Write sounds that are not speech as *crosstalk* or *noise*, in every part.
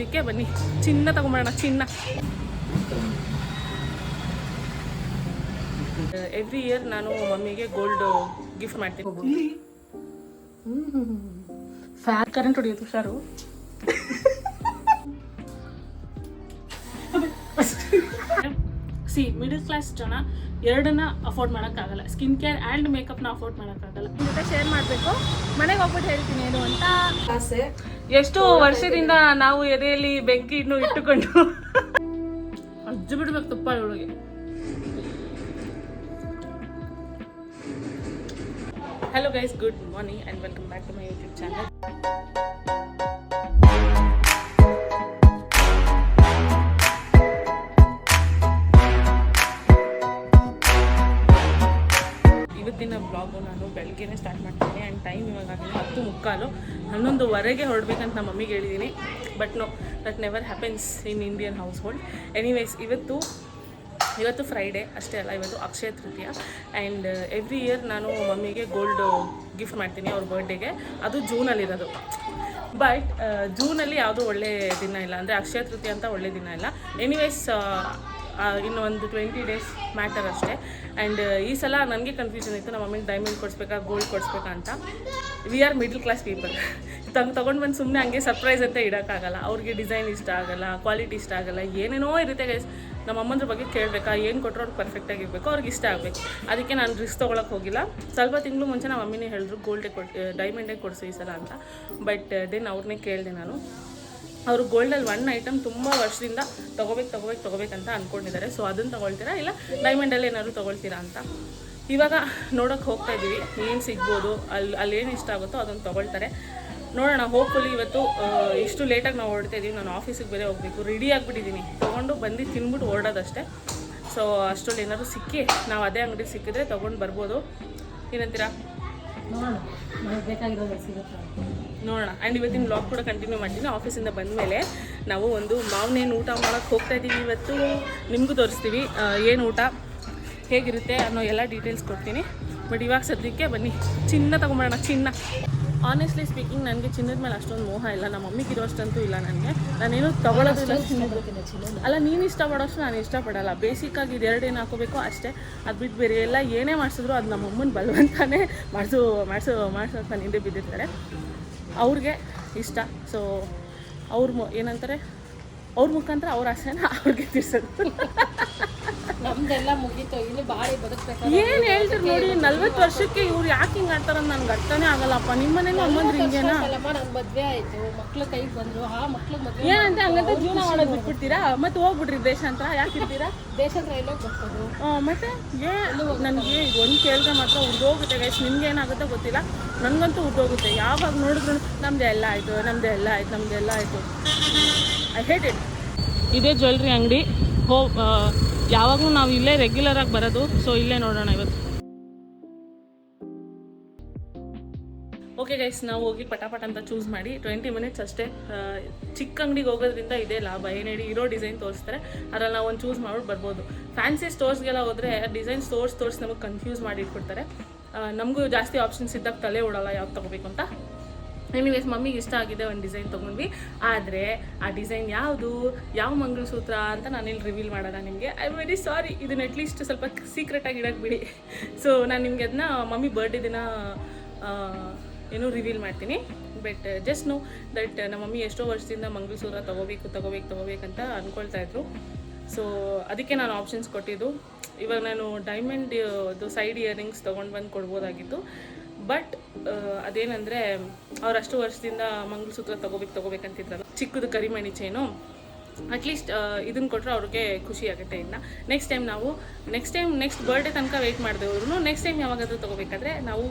ಅದಕ್ಕೆ ಬನ್ನಿ. ಚಿನ್ನ ತಗೊಂಬರೋಣ, ಚಿನ್ನ. ಎವ್ರಿ ಇಯರ್ ನಾನು ಮಮ್ಮಿಗೆ ಗೋಲ್ಡ್ ಗಿಫ್ಟ್ ಮಾಡ್ತೀನಿ. ಫ್ಯಾನ್ ಕರೆಂಟ್ ಹೊಡಿಯೋದು ಹುಷಾರು. ಸಿ ಮಿಡಲ್ ಕ್ಲಾಸ್ ಜನ ಎರಡನ್ನ ಅಫೋರ್ಡ್ ಮಾಡೋಕ್ಕಾಗಲ್ಲ. ಸ್ಕಿನ್ ಕೇರ್ ಆ್ಯಂಡ್ ಮೇಕಪ್ನ ಅಫೋರ್ಡ್ ಮಾಡೋಕ್ಕಾಗಲ್ಲ. ನಿಮ್ಮ ಜೊತೆ ಶೇರ್ ಮಾಡಬೇಕು. ಮನೆಗೆ ಹೋಗ್ಬಿಟ್ಟು ಹೇಳ್ತೀನಿ ಏನು ಅಂತ. ಆಸೆ. ಎಷ್ಟು ವರ್ಷದಿಂದ ನಾವು ಎದೆಯಲ್ಲಿ ಬೆಂಕಿ ಇನ್ನು ಇಟ್ಟುಕೊಂಡು. ಅಜ್ಜು ಬಿಡ್ಬೇಕು ತುಪ್ಪ ಇವಳಿಗೆ hello guys good morning and welcome back to my YouTube channel ಇವತ್ತಿನ ಬ್ಲಾಗು ನಾನು ಬೆಳಗ್ಗೆನೇ ಸ್ಟಾರ್ಟ್ ಮಾಡ್ತೀನಿ ಆ್ಯಂಡ್ ಟೈಮ್ ಇವಾಗ ಹತ್ತು ಮುಕ್ಕಾಲು. ಹನ್ನೊಂದುವರೆಗೆ ಹೊರಡ್ಬೇಕಂತ ನಮ್ಮ ಮಮ್ಮಿಗೆ ಹೇಳಿದ್ದೀನಿ but no that never happens in Indian household anyways ಇವತ್ತು ಇವತ್ತು ಫ್ರೈಡೇ ಅಷ್ಟೇ ಅಲ್ಲ, ಇವತ್ತು Akshaya Tritiya. And every year ನಾನು ಮಮ್ಮಿಗೆ ಗೋಲ್ಡ್ ಗಿಫ್ಟ್ ಮಾಡ್ತೀನಿ ಅವ್ರ ಬರ್ಡೇಗೆ ಅದು ಜೂನಲ್ಲಿರೋದು ಬಟ್ ಜೂನಲ್ಲಿ ಯಾವುದೂ ಒಳ್ಳೆ ದಿನ ಇಲ್ಲ. ಅಂದರೆ ಅಕ್ಷಯ ತೃತೀಯ ಅಂತ ಒಳ್ಳೆ ದಿನ ಇಲ್ಲ. ಎನಿವೇಸ್ ಇನ್ನು ಒಂದು ಟ್ವೆಂಟಿ ಡೇಸ್ ಮ್ಯಾಟರ್ ಅಷ್ಟೇ. ಆ್ಯಂಡ್ ಈ ಸಲ ನನಗೆ ಕನ್ಫ್ಯೂಷನ್ ಇತ್ತು. ನಮ್ಮ ಮಮ್ಮಿಗೆ ಡೈಮಂಡ್ ಕೊಡಿಸ್ಬೇಕಾ ಗೋಲ್ಡ್ ಕೊಡಿಸ್ಬೇಕಾ ಅಂತ. We are middle class people ತಂದು ತೊಗೊಂಡು ಬಂದು ಸುಮ್ಮನೆ ಹಂಗೆ ಸರ್ಪ್ರೈಸ್ ಅಂತ ಇಡೋಕ್ಕಾಗಲ್ಲ. ಅವ್ರಿಗೆ ಡಿಸೈನ್ ಇಷ್ಟ ಆಗಲ್ಲ ಕ್ವಾಲಿಟಿ ಇಷ್ಟ ಆಗಲ್ಲ, ಏನೇನೋ ಇರುತ್ತೆ ನಮ್ಮ ಅಮ್ಮಂದ್ರ ಬಗ್ಗೆ ಕೇಳಬೇಕಾ, ಏನು ಕೊಟ್ಟರು ಅವ್ರಿಗೆ ಪರ್ಫೆಕ್ಟಾಗಿ ಇರಬೇಕು, ಅವ್ರಿಗೆ ಇಷ್ಟ ಆಗಬೇಕು. ಅದಕ್ಕೆ ನಾನು ರಿಸ್ಕ್ ತೊಗೊಳಕ್ಕೆ ಹೋಗಿಲ್ಲ. ಸ್ವಲ್ಪ ತಿಂಗಳು ಮುಂಚೆ ನಮ್ಮ ಮಮ್ಮಿನೇ ಹೇಳಿದ್ರು ಗೋಲ್ಡೇ ಕೊಟ್ಟು ಡೈಮಂಡೇ ಕೊಡಿಸಿ ಈ ಸಲ ಅಂತ. ಬಟ್ ದೆನ್ ಅವ್ರನ್ನೇ ಕೇಳಿದೆ ನಾನು. ಅವರು ಗೋಲ್ಡಲ್ಲಿ ಒನ್ ಐಟಮ್ ತುಂಬ ವರ್ಷದಿಂದ ತೊಗೋಬೇಕು ತೊಗೋಬೇಕು ತೊಗೋಬೇಕಂತ ಅಂದ್ಕೊಂಡಿದ್ದಾರೆ ಸೊ ಅದನ್ನು ತೊಗೊಳ್ತೀರಾ? ಇಲ್ಲ ಡೈಮಂಡಲ್ಲಿ ಏನಾದ್ರು ತೊಗೊಳ್ತೀರಾ ಅಂತ? ಇವಾಗ ನೋಡೋಕೆ ಹೋಗ್ತಾ ಇದ್ದೀವಿ ಏನು ಸಿಗ್ಬೋದು ಅಲ್ಲಿ ಅಲ್ಲಿ ಏನು ಇಷ್ಟ ಆಗುತ್ತೋ ಅದನ್ನು ತೊಗೊಳ್ತಾರೆ. ನೋಡೋಣ ಹೋಪ್ಫುಲಿ ಇವತ್ತು ಇಷ್ಟು ಲೇಟಾಗಿ ನಾವು ಹೊರಡ್ತಾ ಇದ್ದೀವಿ ನಾನು ಆಫೀಸಿಗೆ ಬೇರೆ ಹೋಗಬೇಕು. ರೆಡಿ ಆಗಿಬಿಟ್ಟಿದ್ದೀನಿ ತೊಗೊಂಡು ಬಂದು ತಿನ್ಬಿಟ್ಟು ಹೊರಡೋದಷ್ಟೇ. ಸೊ ಅಷ್ಟರಲ್ಲಿ ಏನಾದ್ರು ಸಿಕ್ಕಿ, ನಾವು ಅದೇ ಅಂಗಡಿ ಸಿಕ್ಕಿದ್ರೆ ತೊಗೊಂಡು ಬರ್ಬೋದು. ಏನಂತೀರಾ? ಬೇಕಾಗಿರೋದು ಸಿಗುತ್ತೆ? ನೋಡೋಣ. ಆ್ಯಂಡ್ ಇವತ್ತಿನ ಬ್ಲಾಗ್ ಕೂಡ ಕಂಟಿನ್ಯೂ ಮಾಡ್ತೀನಿ. ಆಫೀಸಿಂದ ಬಂದಮೇಲೆ ನಾವು ಒಂದು ಮಾವನೇನು ಊಟ ಮಾಡೋಕ್ಕೆ ಹೋಗ್ತಾ ಇದ್ದೀವಿ. ಇವತ್ತು ನಿಮಗೂ ತೋರಿಸ್ತೀವಿ ಏನು ಊಟ, ಹೇಗಿರುತ್ತೆ ಅನ್ನೋ ಎಲ್ಲ ಡೀಟೇಲ್ಸ್ ಕೊಡ್ತೀನಿ. ಬಟ್ ಇವಾಗ ಸದ್ಯಕ್ಕೆ ಬನ್ನಿ. ಚಿನ್ನ ತಗೊಂಬರೋಣ, ಚಿನ್ನ. ಆನೆಸ್ಟ್ಲಿ ಸ್ಪೀಕಿಂಗ್ ನನಗೆ ಚಿನ್ನದ ಮೇಲೆ ಅಷ್ಟೊಂದು ಮೋಹ ಇಲ್ಲ. ನಮ್ಮ ಮಮ್ಮಿಗೆ ಇರೋಷ್ಟಂತೂ ಇಲ್ಲ ನನಗೆ. ನಾನೇನು ತೊಗೊಳೋದಿಲ್ಲ ಅಲ್ಲ, ನೀನು ಇಷ್ಟಪಡೋಷ್ಟು ನಾನು ಇಷ್ಟಪಡಲ್ಲ. ಬೇಸಿಕ್ಕಾಗಿ ಇದೆರಡು ಏನು ಹಾಕೋಬೇಕು ಅಷ್ಟೇ. ಅದು ಬಿಟ್ಟು ಬೇರೆ ಎಲ್ಲ ಏನೇ ಮಾಡಿಸಿದ್ರು ಅದು ನಮ್ಮ ಅಮ್ಮನ ಬಲವಂತಾನೆ ಮಾಡಿಸು, ಮಾಡಿಸೋ ಮಾಡಿಸೋಕೆ ನಾನು ಹಿಂದೆ ಬಿದ್ದಿರ್ತಾರೆ. ಅವ್ರಿಗೆ ಇಷ್ಟ. ಸೊ ಅವ್ರ ಏನಂತಾರೆ? ಅವ್ರ ಮುಖಾಂತರ ಅವ್ರ ಆಸೆನ ಅವ್ರಿಗೆ ತೀರ್ಸೋದು. *laughs* ನಮ್ದೆಲ್ಲ ಮುಗೀತು. ಇಲ್ಲಿ ಬಾಳಿ ಬದುಕ್ಬೇಕು ಏನ್ ಹೇಳ್ತೀರಿ ನೋಡಿ ನಲ್ವತ್ತು ವರ್ಷಕ್ಕೆ ಇವ್ರು ಯಾಕೆ ಹಿಂಗೆ ಆಡ್ತಾರ ನನ್ಗೆ ಅರ್ಥನೇ ಆಗಲ್ಲಪ್ಪ. ನಿಮ್ಮ ಮನೇಲಿ ಅಮ್ಮಂದ್ರೆ ಹಿಂಗೇನಾ? ಅಲ್ಲಮ್ಮ ನಂಗೆ ಮದ್ವೆ ಆಯ್ತು. ಮಕ್ಳು ಕೈಗೆ ಬಂದ್ರು. ಆ ಮಕ್ಳು ಮದ್ವೆ ಏನಂತ ಹಂಗಂತ ಜೀವನ ಮಾಡೋದು ಬಿಟ್ಬಿಡ್ತೀರಾ? ಮತ್ತೆ ಹೋಗ್ಬಿಡ್ರಿ ದೇಶ ಅಂತ ಯಾಕೆ ಇರ್ತೀರಾ? ದೇಶದ ಎಲ್ಲೋಗಿ ಬರ್ತದು ಆ, ಮತ್ತೆ? ಏ ನನಗೆ ಒಂದ್ ಕೇಳಿದ್ರೆ ಮಾತ್ರ ಉರ್ದೋಗುತ್ತೆ ಗೈಸ್ ನಿಮ್ಗೆ ಏನಾಗುತ್ತೋ ಗೊತ್ತಿಲ್ಲ. ನನಗಂತೂ ಉರ್ದೋಗುತ್ತೆ. ಯಾವಾಗ ನೋಡಿದ್ರು ನಮ್ದು ಎಲ್ಲ ಆಯಿತು ನಮ್ದು ಎಲ್ಲ ಆಯ್ತು ನಮ್ದು ಎಲ್ಲ ಆಯಿತು. ಐ ಹೇಟ್ ಇಟ್ ಇದೇ ಜ್ಯುವೆಲ್ರಿ ಅಂಗಡಿ. ಹೋ ಯಾವಾಗಲೂ ನಾವು ಇಲ್ಲೇ ರೆಗ್ಯುಲರ್ ಆಗಿ ಬರೋದು ಸೊ ಇಲ್ಲೇ ನೋಡೋಣ ಇವತ್ತು. ಓಕೆ ಗೈಸ್ ನಾವು ಹೋಗಿ ಪಟಾಪಟ ಅಂತ ಚೂಸ್ ಮಾಡಿ ಟ್ವೆಂಟಿ ಮಿನಿಟ್ಸ್ ಅಷ್ಟೇ ಚಿಕ್ಕ ಅಂಗಡಿಗೆ ಹೋಗೋದ್ರಿಂದ ಇದೇ ಲಾಭ. ಏನೇಳಿ ಇರೋ ಡಿಸೈನ್ ತೋರಿಸ್ತಾರೆ, ಅದ್ರಲ್ಲಿ ನಾವು ಒಂದು ಚೂಸ್ ಮಾಡ್ಬಿಟ್ಟು ಬರ್ಬೋದು. ಫ್ಯಾನ್ಸಿ ಸ್ಟೋರ್ಸ್ಗೆಲ್ಲ ಹೋದರೆ ಡಿಸೈನ್ಸ್ ಸ್ಟೋರ್ಸ್ ತೋರಿಸಿ ನಮಗೆ ಕನ್ಫ್ಯೂಸ್ ಮಾಡಿ ಇಟ್ಬಿಡ್ತಾರೆ. ನಮಗೂ ಜಾಸ್ತಿ ಆಪ್ಷನ್ಸ್ ಇದ್ದಾಗ ತಲೆ ಓಡಲ್ಲ ಯಾವ್ದು ತಗೋಬೇಕು ಅಂತ. ಎನಿವೇಸ್ ಮಮ್ಮಿಗೆ ಇಷ್ಟ ಆಗಿದೆ ಒಂದು ಡಿಸೈನ್ ತೊಗೊಂಡ್ವಿ. ಆದರೆ ಆ ಡಿಸೈನ್ ಯಾವುದು, ಯಾವ ಮಂಗಳಸೂತ್ರ ಅಂತ ನಾನಿಲ್ಲಿ ರಿವೀಲ್ ಮಾಡೋಣ ನಿಮಗೆ. ಐ ವೆರಿ ಸಾರಿ ಇದನ್ನ ಅಟ್ಲೀಸ್ಟ್ ಸ್ವಲ್ಪ ಸೀಕ್ರೆಟಾಗಿ ಇಡಕ್ಕೆ ಬಿಡಿ. ಸೊ ನಾನು ನಿಮಗೆ ಅದನ್ನ ಮಮ್ಮಿ ಬರ್ಡೇ ದಿನ ಏನು ರಿವೀಲ್ ಮಾಡ್ತೀನಿ. ಬಟ್ ಜಸ್ಟ್ ನೋ ದಟ್ ನಮ್ಮ ಮಮ್ಮಿ ಎಷ್ಟೋ ವರ್ಷದಿಂದ ಮಂಗಳಸೂತ್ರ ತೊಗೋಬೇಕು ತೊಗೋಬೇಕು ತೊಗೋಬೇಕಂತ ಅಂದ್ಕೊಳ್ತಾ ಇದ್ರು. ಸೊ ಅದಕ್ಕೆ ನಾನು ಆಪ್ಷನ್ಸ್ ಕೊಟ್ಟಿದ್ದು. ಇವಾಗ ನಾನು ಡೈಮಂಡ್ ಅದು ಸೈಡ್ ಇಯರಿಂಗ್ಸ್ ತೊಗೊಂಡು ಬಂದು ಕೊಡ್ಬೋದಾಗಿತ್ತು. ಬಟ್ ಅದೇನಂದ್ರೆ ಅವ್ರು ಅಷ್ಟು ವರ್ಷದಿಂದ ಮಂಗಲಸೂತ್ರ ತಗೋಬೇಕು ತಗೋಬೇಕಂತಿದ್ರಲ್ಲ ಚಿಕ್ಕದು ಕರಿಮಣಿ ಚೈನು ಅಟ್ಲೀಸ್ಟ್ ಇದನ್ನ ಕೊಟ್ಟರೆ ಅವ್ರಿಗೆ ಖುಷಿ ಆಗುತ್ತೆ ಇನ್ನು. ನೆಕ್ಸ್ಟ್ ಟೈಮ್ ನಾವು ನೆಕ್ಸ್ಟ್ ಟೈಮ್ ನೆಕ್ಸ್ಟ್ ಬರ್ಡೇ ತನಕ ವೆಯ್ಟ್ ಮಾಡಿದೆವ್ರು ನೆಕ್ಸ್ಟ್ ಟೈಮ್ ಯಾವಾಗಾದ್ರೂ ತೊಗೋಬೇಕಾದ್ರೆ ನಾವು